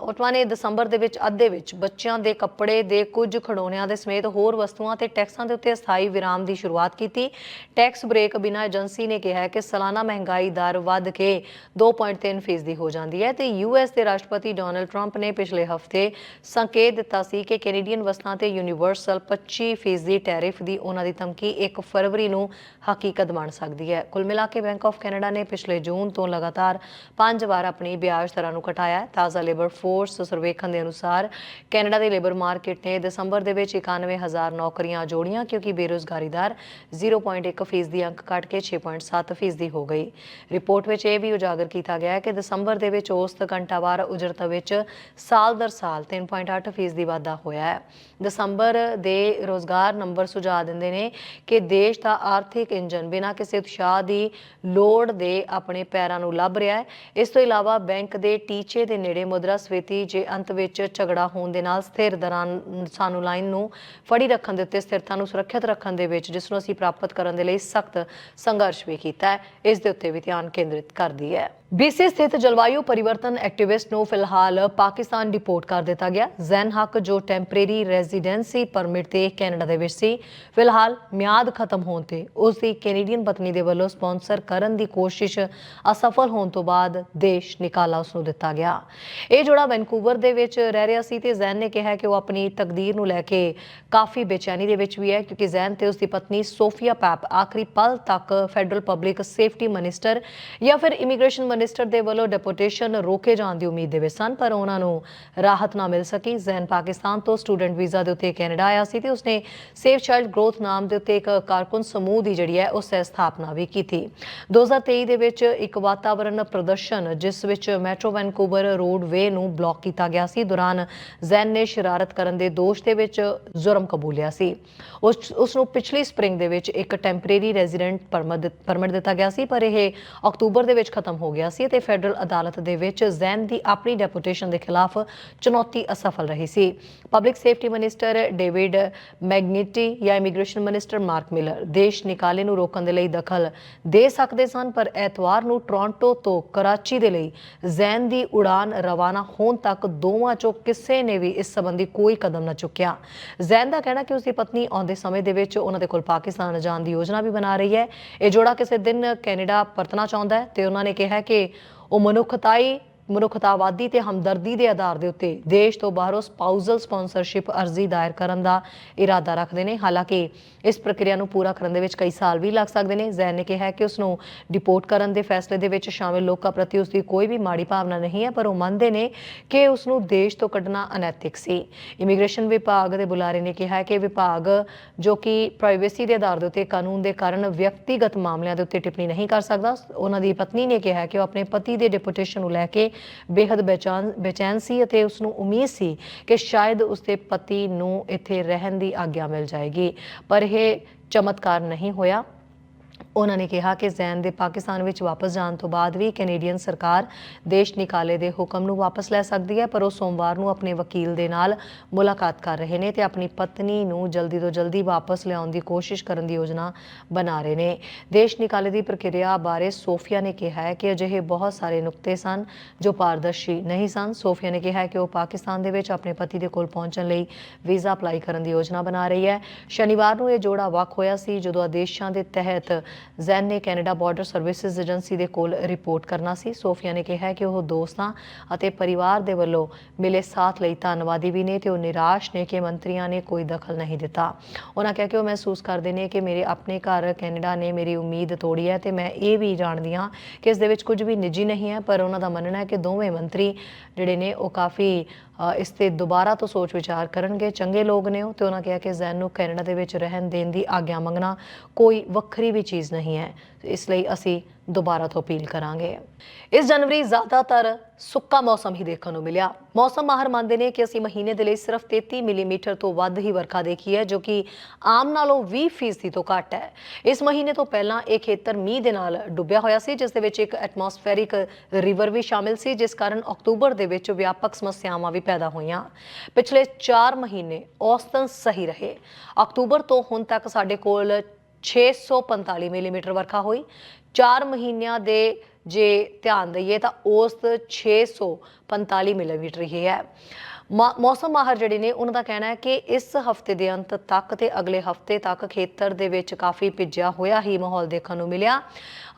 ਉਹਨਾਂ ਨੇ ਦਸੰਬਰ ਦੇ ਵਿੱਚ, ਅੱਧੇ ਵਿੱਚ ਬੱਚਿਆਂ ਦੇ ਕੱਪੜੇ ਦੇ ਕੁਝ ਖਿਡੌਣਿਆਂ ਦੇ ਸਮੇਤ ਹੋਰ ਵਸਤੂਆਂ ਤੇ ਟੈਕਸਾਂ ਦੇ ਉੱਤੇ ਅਸਥਾਈ ਵਿਰਾਮ ਦੀ ਸ਼ੁਰੂਆਤ ਕੀਤੀ। ਟੈਕਸ ਬ੍ਰੇਕ ਬਿਨਾਂ ਏਜੰਸੀ ਨੇ ਕਿਹਾ ਕਿ ਸਾਲਾਨਾ ਮਹਿੰਗਾਈ ਦਰ ਵੱਧ ਕੇ 2.3 ਫੀਸਦੀ ਹੋ ਜਾਂਦੀ ਹੈ ਤੇ ਯੂਐਸ ਦੇ ਰਾਸ਼ਟਰਪਤੀ ਡੋਨਲਡ ਟਰੰਪ ਨੇ ਪਿਛਲੇ ਹਫ਼ਤੇ ਸੰਕੇਤ ਦਿੱਤਾ ਸੀ ਕਿ ਕੈਨੇਡੀਅਨ ਵਸਤਾਂ ਤੇ ਯੂਨੀਵਰਸਲ 25 ਫੀਸਦੀ ਟੈਰਿਫ ਦੀ ਉਹਨਾਂ ਦੀ ਧਮਕੀ 1 ਫਰਵਰੀ ਨੂੰ ਹਕੀਕਤ ਬਣ ਸਕਦੀ ਹੈ। ਕੁੱਲ ਮਿਲਾ ਕੇ ਬੈਂਕ ਆਫ ਕੈਨੇਡਾ ਨੇ ਪਿਛਲੇ ਜੂਨ ਤੋਂ ਲਗਾਤਾਰ ਪੰਜ ਵਾਰ ਆਪਣੀ ਵਿਆਜ ਦਰਾਂ ਨੂੰ ਘਟਾਇਆ ਹੈ। ਤਾਜ਼ਾ ਲੇਬਰ ਫੋਰਸ ਸਰਵੇਖਣ ਦੇ ਅਨੁਸਾਰ ਕੈਨੇਡਾ ਦੀ ਲੇਬਰ ਮਾਰਕੀਟ ਨੇ ਦਸੰਬਰ ਦੇ ਵਿੱਚ 91000 ਨੌਕਰੀਆਂ ਜੋੜੀਆਂ ਕਿਉਂਕਿ ਬੇਰੋਜ਼ਗਾਰੀ ਦਰ 0.1 ਫੀਸਦੀ ਅੰਕ ਘਟ ਕੇ 6.7 ਫੀਸਦੀ ਹੋ ਗਈ। ਰਿਪੋਰਟ ਵਿੱਚ ਇਹ ਵੀ ਉਜਾਗਰ ਕੀਤਾ ਗਿਆ ਹੈ ਕਿ ਦਸੰਬਰ ਦੇ ਵਿੱਚ ਔਸਤ ਘੰਟਾਵਾਰ ਉਜਰਤ ਵਿੱਚ ਸਾਲ ਦਰ ਸਾਲ 3.8 ਫੀਸਦੀ ਵਾਧਾ ਹੋਇਆ ਹੈ। ਦਸੰਬਰ ਦੇ ਰੋਜ਼ਗਾਰ ਨੰਬਰ ਸੁਝਾਅ ਦਿੰਦੇ ਨੇ ਕਿ ਦੇਸ਼ ਦਾ ਆਰਥਿਕ ਇੰਜਨ ਬਿਨਾਂ ਕਿਸੇ ਉਤਸ਼ਾਹ ਦੀ ਲੋੜ ਦੇ ਆਪਣੇ ਪੈਰਾਂ ਨੂੰ ਲੱਭ ਰਿਹਾ ਹੈ। ਇਸ ਤੋਂ ਇਲਾਵਾ ਬੈਂਕ ਦੇ ਟੀਚੇ ਦੇ ਨੇੜੇ ਮੁਦਰਾ ਸਫੀਤੀ ਜੇ ਅੰਤ ਵਿੱਚ ਝਗੜਾ ਹੋਣ ਦੇ ਨਾਲ ਸਥਿਰ ਦੌਰਾਨ ਸਾਨੂੰ ਲਾਈਨ ਨੂੰ ਫੜੀ ਰੱਖਣ ਦੇ ਉੱਤੇ ਸਥਿਰਤਾ ਨੂੰ ਸੁਰੱਖਿਅਤ ਰੱਖਣ ਦੇ ਵਿੱਚ, ਜਿਸ ਨੂੰ ਅਸੀਂ ਪ੍ਰਾਪਤ ਕਰਨ ਦੇ ਲਈ ਸਖਤ ਸੰਘਰਸ਼ ਵੀ ਕੀਤਾ ਹੈ, ਇਸ ਦੇ ਉੱਤੇ ਵੀ ਧਿਆਨ ਕੇਂਦਰਿਤ ਕਰਦੀ ਹੈ। BC ਸਥਿਤ ਜਲਵਾਯੂ ਪਰਿਵਰਤਨ ਐਕਟਿਵਿਸਟ ਨੂੰ ਫਿਲਹਾਲ ਪਾਕਿਸਤਾਨ ਡਿਪੋਰਟ ਕਰ ਦਿੱਤਾ ਗਿਆ। ਜ਼ੈਨ ਹੱਕ ਜੋ ਟੈਂਪਰੇਰੀ ਰੈਜ਼ੀਡੈਂਸੀ ਪਰਮਿਟ ਤੇ ਕੈਨੇਡਾ ਦੇ ਵਿੱਚ ਸੀ, ਫਿਲਹਾਲ ਮਿਆਦ ਖਤਮ ਹੋਣ ਤੇ ਉਸ ਦੀ ਕੈਨੇਡੀਅਨ ਪਤਨੀ ਦੇ ਵੱਲੋਂ ਸਪਾਂਸਰ ਕਰਨ ਦੀ ਕੋਸ਼ਿਸ਼ ਅਸਫਲ ਹੋਣ ਤੋਂ ਬਾਅਦ ਦੇਸ਼ ਨਿਕਾਲਾ ਉਸ ਨੂੰ ਦਿੱਤਾ ਗਿਆ। ਇਹ ਜੋੜਾ ਵੈਨਕੂਵਰ ਦੇ ਵਿੱਚ ਰਹਿ ਰਿਹਾ ਸੀ ਤੇ ਜ਼ੈਨ ਨੇ ਕਿਹਾ ਕਿ ਉਹ ਆਪਣੀ ਤਕਦੀਰ ਨੂੰ ਲੈ ਕੇ ਕਾਫੀ ਬੇਚੈਨੀ ਦੇ ਵਿੱਚ ਵੀ ਹੈ, ਕਿਉਂਕਿ ਜ਼ੈਨ ਤੇ ਉਸ ਦੀ ਪਤਨੀ ਸੋਫੀਆ ਪੈਪ ਆਖਰੀ ਪਲ ਤੱਕ ਫੈਡਰਲ ਪਬਲਿਕ ਸੇਫਟੀ ਮਿਨਿਸਟਰ ਜਾਂ ਫਿਰ ਇਮੀਗ੍ਰੇਸ਼ਨ ਮਿਨਿਸਟਰ ਦੇ ਵੱਲੋਂ ਡਿਪੋਟੇਸ਼ਨ ਰੋਕੇ ਜਾਣ ਦੀ ਉਮੀਦ ਦੇ ਵਿੱਚ ਸਨ, ਪਰ ਉਹਨਾਂ ਨੂੰ ਰਾਹਤ ਨਾ ਮਿਲ ਸਕੀ। ਜ਼ੈਨ ਪਾਕਿਸਤਾਨ ਤੋਂ ਸਟੂਡੈਂਟ ਵੀਜ਼ਾ ਦੇ ਉੱਤੇ ਕੈਨੇਡਾ ਆਇਆ ਸੀ ਤੇ ਉਸਨੇ ਸੇਫ ਚਾਈਲਡ ਗਰੋਥ ਨਾਮ ਦੇ ਉੱਤੇ ਇੱਕ ਕਾਰਕੁਨ ਸਮੂਹ ਦੀ ਜਿਹੜੀ ਹੈ, ਉਸ ਦੀ ਸਥਾਪਨਾ ਵੀ ਕੀਤੀ। 2023 ਦੇ ਵਿੱਚ ਇੱਕ ਵਾਤਾਵਰਣ ਪ੍ਰਦਰਸ਼ਨ, ਜਿਸ ਵਿੱਚ ਮੈਟਰੋ ਵੈਨਕੂਵਰ ਰੋਡਵੇ ਨੂੰ ਬਲੌਕ ਕੀਤਾ ਗਿਆ ਸੀ, ਦੌਰਾਨ ਜ਼ੈਨ ਨੇ ਸ਼ਰਾਰਤ ਕਰਨ ਦੇ ਦੋਸ਼ ਦੇ ਵਿੱਚ ਜੁਰਮ ਕਬੂਲਿਆ ਸੀ। ਉਸ ਉਸ ਨੂੰ ਪਿਛਲੀ ਸਪ੍ਰਿੰਗ ਦੇ ਵਿੱਚ ਇੱਕ ਟੈਂਪਰੇਰੀ ਰੈਜ਼ੀਡੈਂਟ ਪਰਮਿਟ ਦਿੱਤਾ ਗਿਆ ਸੀ, ਪਰ ਇਹ ਅਕਤੂਬਰ ਦੇ ਵਿੱਚ ਖਤਮ ਹੋ ਗਿਆ ਸੀ ਤੇ ਫੈਡਰਲ ਅਦਾਲਤ ਦੇ ਵਿੱਚ ਜ਼ੈਨ ਦੀ ਆਪਣੀ ਡੈਪੂਟੇਸ਼ਨ ਦੇ ਖਿਲਾਫ ਚੁਣੌਤੀ ਅਸਫਲ ਰਹੀ ਸੀ। Public safety minister David McGuinty ਜਾਂ ਇਮੀਗ੍ਰੇਸ਼ਨ ਮਿਨਿਸਟਰ ਮਾਰਕ ਮਿਲਰ ਦੇਸ਼ ਨਿਕਾਲੇ ਨੂੰ ਰੋਕਣ ਦੇ ਲਈ ਦਖਲ ਦੇ ਸਕਦੇ ਸਨ, ਪਰ ਐਤਵਾਰ ਨੂੰ ਟੋਰਾਂਟੋ ਤੋਂ ਕਰਾਚੀ ਦੇ ਲਈ ਜ਼ੈਨ ਦੀ ਉਡਾਨ ਰਵਾਨਾ ਹੋਣ ਤੱਕ ਦੋਵਾਂ ਚੋਂ ਕਿਸੇ ਨੇ ਵੀ ਇਸ ਸੰਬੰਧੀ ਕੋਈ ਕਦਮ ਨਾ ਚੁੱਕਿਆ। ਜ਼ੈਨ ਦਾ ਕਹਿਣਾ ਕਿ ਉਸ ਦੀ ਪਤਨੀ ਆਉਂਦੇ ਸਮੇਂ ਦੇ ਵਿੱਚ ਉਹਨਾਂ ਦੇ ਕੋਲ ਪਾਕਿਸਤਾਨ ਜਾਣ ਦੀ ਯੋਜਨਾ ਵੀ ਬਣਾ ਰਹੀ ਹੈ। ਇਹ ਜੋੜਾ ਕਿਸੇ ਦਿਨ ਕੈਨੇਡਾ ਪਰਤਣਾ ਚਾਹੁੰਦਾ ਹੈ ਤੇ ਉਹਨਾਂ ਨੇ ਕਿਹਾ ਕਿ ਉਹ ਮਨੁੱਖਤਾਈ ਮਨੁੱਖਤਾਵਾਦੀ ਤੇ ਹਮਦਰਦੀ ਦੇ ਆਧਾਰ ਦੇ ਉੱਤੇ ਦੇਸ਼ ਤੋਂ ਬਾਹਰੋਂ ਸਪਾਊਸਲ ਸਪਾਂਸਰਸ਼ਿਪ ਅਰਜ਼ੀ ਦਾਇਰ ਕਰਨ ਦਾ ਇਰਾਦਾ ਰੱਖਦੇ ਨੇ। ਹਾਲਾਂਕਿ ਇਸ ਪ੍ਰਕਿਰਿਆ ਨੂੰ ਪੂਰਾ ਕਰਨ ਦੇ ਵਿੱਚ ਕਈ ਸਾਲ ਵੀ ਲੱਗ ਸਕਦੇ ਨੇ। ਜ਼ੈਨ ਨੇ ਕਿਹਾ ਕਿ ਉਸ ਨੂੰ ਡਿਪੋਰਟ ਕਰਨ ਦੇ ਫੈਸਲੇ ਦੇ ਵਿੱਚ ਸ਼ਾਮਿਲ ਲੋਕਾਂ ਪ੍ਰਤੀ ਉਸ ਦੀ ਕੋਈ ਵੀ ਮਾੜੀ ਭਾਵਨਾ ਨਹੀਂ ਹੈ, ਪਰ ਉਹ ਮੰਨਦੇ ਨੇ ਕਿ ਉਸ ਨੂੰ ਦੇਸ਼ ਤੋਂ ਕੱਢਣਾ ਅਨੈਤਿਕ ਸੀ। ਇਮੀਗ੍ਰੇਸ਼ਨ ਵਿਭਾਗ ਦੇ ਬੁਲਾਰੇ ਨੇ ਕਿਹਾ ਕਿ ਵਿਭਾਗ ਜੋ ਕਿ ਪ੍ਰਾਈਵੇਸੀ ਦੇ ਆਧਾਰ ਦੇ ਉੱਤੇ ਕਾਨੂੰਨ ਦੇ ਕਾਰਨ ਵਿਅਕਤੀਗਤ ਮਾਮਲਿਆਂ ਦੇ ਉੱਤੇ ਟਿੱਪਣੀ ਨਹੀਂ ਕਰ ਸਕਦਾ, ਉਹਨਾਂ ਦੀ ਪਤਨੀ ਨੇ ਕਿਹਾ ਕਿ ਉਹ ਆਪਣੇ ਪਤੀ ਦੇ ਡਿਪੋਟੇਸ਼ਨ ਨੂੰ ਲੈ ਕੇ ਬੇहद ਬੇਚੈਨ ਬੇਚੈਨ ਸੀ ਅਤੇ ਉਸ ਨੂੰ ਉਮੀਦ ਸੀ ਕਿ ਸ਼ਾਇਦ ਉਸਦੇ ਪਤੀ ਨੂੰ ਇੱਥੇ ਰਹਿਣ ਦੀ ਆਗਿਆ ਮਿਲ ਜਾਏਗੀ। ਪਰ ਇਹ ਚਮਤਕਾਰ ਨਹੀਂ ਹੋਇਆ। ਉਹਨਾਂ ਨੇ ਕਿਹਾ ਕਿ ਜ਼ੈਨ ਦੇ ਪਾਕਿਸਤਾਨ ਵਿੱਚ ਵਾਪਸ ਜਾਣ ਤੋਂ ਬਾਅਦ ਵੀ ਕੈਨੇਡੀਅਨ ਸਰਕਾਰ ਦੇਸ਼ ਨਿਕਾਲੇ ਦੇ ਹੁਕਮ ਨੂੰ ਵਾਪਸ ਲੈ ਸਕਦੀ ਹੈ, ਪਰ ਉਹ ਸੋਮਵਾਰ ਨੂੰ ਆਪਣੇ ਵਕੀਲ ਦੇ ਨਾਲ ਮੁਲਾਕਾਤ ਕਰ ਰਹੇ ਨੇ ਤੇ ਆਪਣੀ ਪਤਨੀ ਨੂੰ ਜਲਦੀ ਤੋਂ ਜਲਦੀ ਵਾਪਸ ਲਿਆਉਣ ਦੀ ਕੋਸ਼ਿਸ਼ ਕਰਨ ਦੀ ਯੋਜਨਾ ਬਣਾ ਰਹੇ ਨੇ। ਦੇਸ਼ ਨਿਕਾਲੇ ਦੀ ਪ੍ਰਕਿਰਿਆ ਬਾਰੇ ਸੋਫੀਆ ਨੇ ਕਿਹਾ ਹੈ ਕਿ ਅਜਿਹੇ ਬਹੁਤ ਸਾਰੇ ਨੁਕਤੇ ਸਨ ਜੋ ਪਾਰਦਰਸ਼ੀ ਨਹੀਂ ਸਨ। ਸੋਫੀਆ ਨੇ ਕਿਹਾ ਹੈ ਕਿ ਉਹ ਪਾਕਿਸਤਾਨ ਦੇ ਵਿੱਚ ਆਪਣੇ ਪਤੀ ਦੇ ਕੋਲ ਪਹੁੰਚਣ ਲਈ ਵੀਜ਼ਾ ਅਪਲਾਈ ਕਰਨ ਦੀ ਯੋਜਨਾ ਬਣਾ ਰਹੀ ਹੈ। ਸ਼ਨੀਵਾਰ ਨੂੰ ਇਹ ਜੋੜਾ ਵੱਖ ਹੋਇਆ ਸੀ ਜਦੋਂ ਆਦੇਸ਼ਾਂ ਦੇ ਤਹਿਤ ਜ਼ੈਨ ਨੇ ਕੈਨੇਡਾ ਬਾਰਡਰ ਸਰਵਿਸਿਜ਼ ਏਜੰਸੀ ਦੇ ਕੋਲ ਰਿਪੋਰਟ ਕਰਨਾ ਸੀ। ਸੋਫੀਆ ਨੇ ਕਿਹਾ ਕਿ ਉਹ ਦੋਸਤਾਂ ਅਤੇ ਪਰਿਵਾਰ ਦੇ ਵੱਲੋਂ ਮਿਲੇ ਸਾਥ ਲਈ ਧੰਨਵਾਦੀ ਵੀ ਨੇ ਤੇ ਉਹ ਨਿਰਾਸ਼ ਨੇ ਕਿ ਮੰਤਰੀਆਂ ਨੇ ਕੋਈ ਦਖਲ ਨਹੀਂ ਦਿੱਤਾ। ਉਹਨਾਂ ਕਿਹਾ ਕਿ ਉਹ ਮਹਿਸੂਸ ਕਰਦੇ ਨੇ ਕਿ ਮੇਰੇ ਆਪਣੇ ਘਰ ਕੈਨੇਡਾ ਨੇ ਮੇਰੀ ਉਮੀਦ ਤੋੜੀ ਹੈ ਤੇ ਮੈਂ ਇਹ ਵੀ ਜਾਣਦੀ ਹਾਂ ਕਿ ਇਸ ਦੇ ਵਿੱਚ ਕੁਝ ਵੀ ਨਿੱਜੀ ਨਹੀਂ ਹੈ, ਪਰ ਉਹਨਾਂ ਦਾ ਮੰਨਣਾ ਹੈ ਕਿ ਦੋਵੇਂ ਮੰਤਰੀ ਜਿਹੜੇ ਨੇ ਉਹ ਕਾਫੀ ਇਸ ਤੇ ਦੁਬਾਰਾ ਤੋਂ ਸੋਚ ਵਿਚਾਰ ਕਰਨਗੇ। ਚੰਗੇ ਲੋਕ ਨੇ ਉਹ ਤੇ ਉਹਨਾਂ ਕਿਹਾ ਕਿ ਜ਼ੈਨ ਨੂੰ ਕੈਨੇਡਾ ਦੇ ਵਿੱਚ ਰਹਿਣ ਦੇਣ ਦੀ ਆਗਿਆ ਮੰਗਣਾ ਕੋਈ ਵੱਖਰੀ ਵੀ ਚੀਜ਼ ਨਹੀਂ ਹੈ। ਇਸ ਲਈ ਅਸੀਂ ਦੁਬਾਰਾ ਤੋਂ ਅਪੀਲ ਕਰਾਂਗੇ। ਇਸ ਜਨਵਰੀ ਜ਼ਿਆਦਾਤਰ ਸੁੱਕਾ ਮੌਸਮ ਹੀ ਦੇਖਣ ਨੂੰ ਮਿਲਿਆ। ਮੌਸਮ ਮਾਹਰ ਮੰਨਦੇ ਨੇ ਕਿ ਅਸੀਂ ਮਹੀਨੇ ਦੇ ਲਈ ਸਿਰਫ 33 ਮਿਲੀਮੀਟਰ ਤੋਂ ਵੱਧ ਹੀ ਵਰਖਾ ਦੇਖੀ ਹੈ, ਜੋ ਕਿ ਆਮ ਨਾਲੋਂ 20 ਫੀਸਦੀ ਤੋਂ ਘੱਟ ਹੈ। ਇਸ ਮਹੀਨੇ ਤੋਂ ਪਹਿਲਾਂ ਇਹ ਖੇਤਰ ਮੀਂਹ ਦੇ ਨਾਲ ਡੁੱਬਿਆ ਹੋਇਆ ਸੀ, ਜਿਸ ਦੇ ਵਿੱਚ ਇੱਕ ਐਟਮੋਸਫੇਰਿਕ ਰਿਵਰ ਵੀ ਸ਼ਾਮਿਲ ਸੀ, ਜਿਸ ਕਾਰਨ ਅਕਤੂਬਰ ਦੇ ਵਿੱਚ ਵਿਆਪਕ ਸਮੱਸਿਆਵਾਂ ਵੀ ਪੈਦਾ ਹੋਈਆਂ। ਪਿਛਲੇ 4 ਮਹੀਨੇ ਔਸਤਨ ਸਹੀ ਰਹੇ। ਅਕਤੂਬਰ ਤੋਂ ਹੁਣ ਤੱਕ ਸਾਡੇ ਕੋਲ 645 ਮਿਲੀਮੀਟਰ ਵਰਖਾ ਹੋਈ। 4 ਮਹੀਨਿਆਂ ਦੇ ਜੇ ਧਿਆਨ ਦਈਏ ਤਾਂ ਔਸਤ 645 ਮਿਲੀਮੀਟਰ ਹੀ ਹੈ। ਮਾ- ਮੌਸਮ ਮਾਹਰ ਜਿਹੜੇ ਨੇ, ਉਹਨਾਂ ਦਾ ਕਹਿਣਾ ਹੈ ਕਿ ਇਸ ਹਫ਼ਤੇ ਦੇ ਅੰਤ ਤੱਕ ਤੇ ਅਗਲੇ ਹਫ਼ਤੇ ਤੱਕ ਖੇਤਰ ਦੇ ਵਿੱਚ ਕਾਫੀ ਭਿੱਜਿਆ ਹੋਇਆ ਹੀ ਮਾਹੌਲ ਦੇਖਣ ਨੂੰ ਮਿਲਿਆ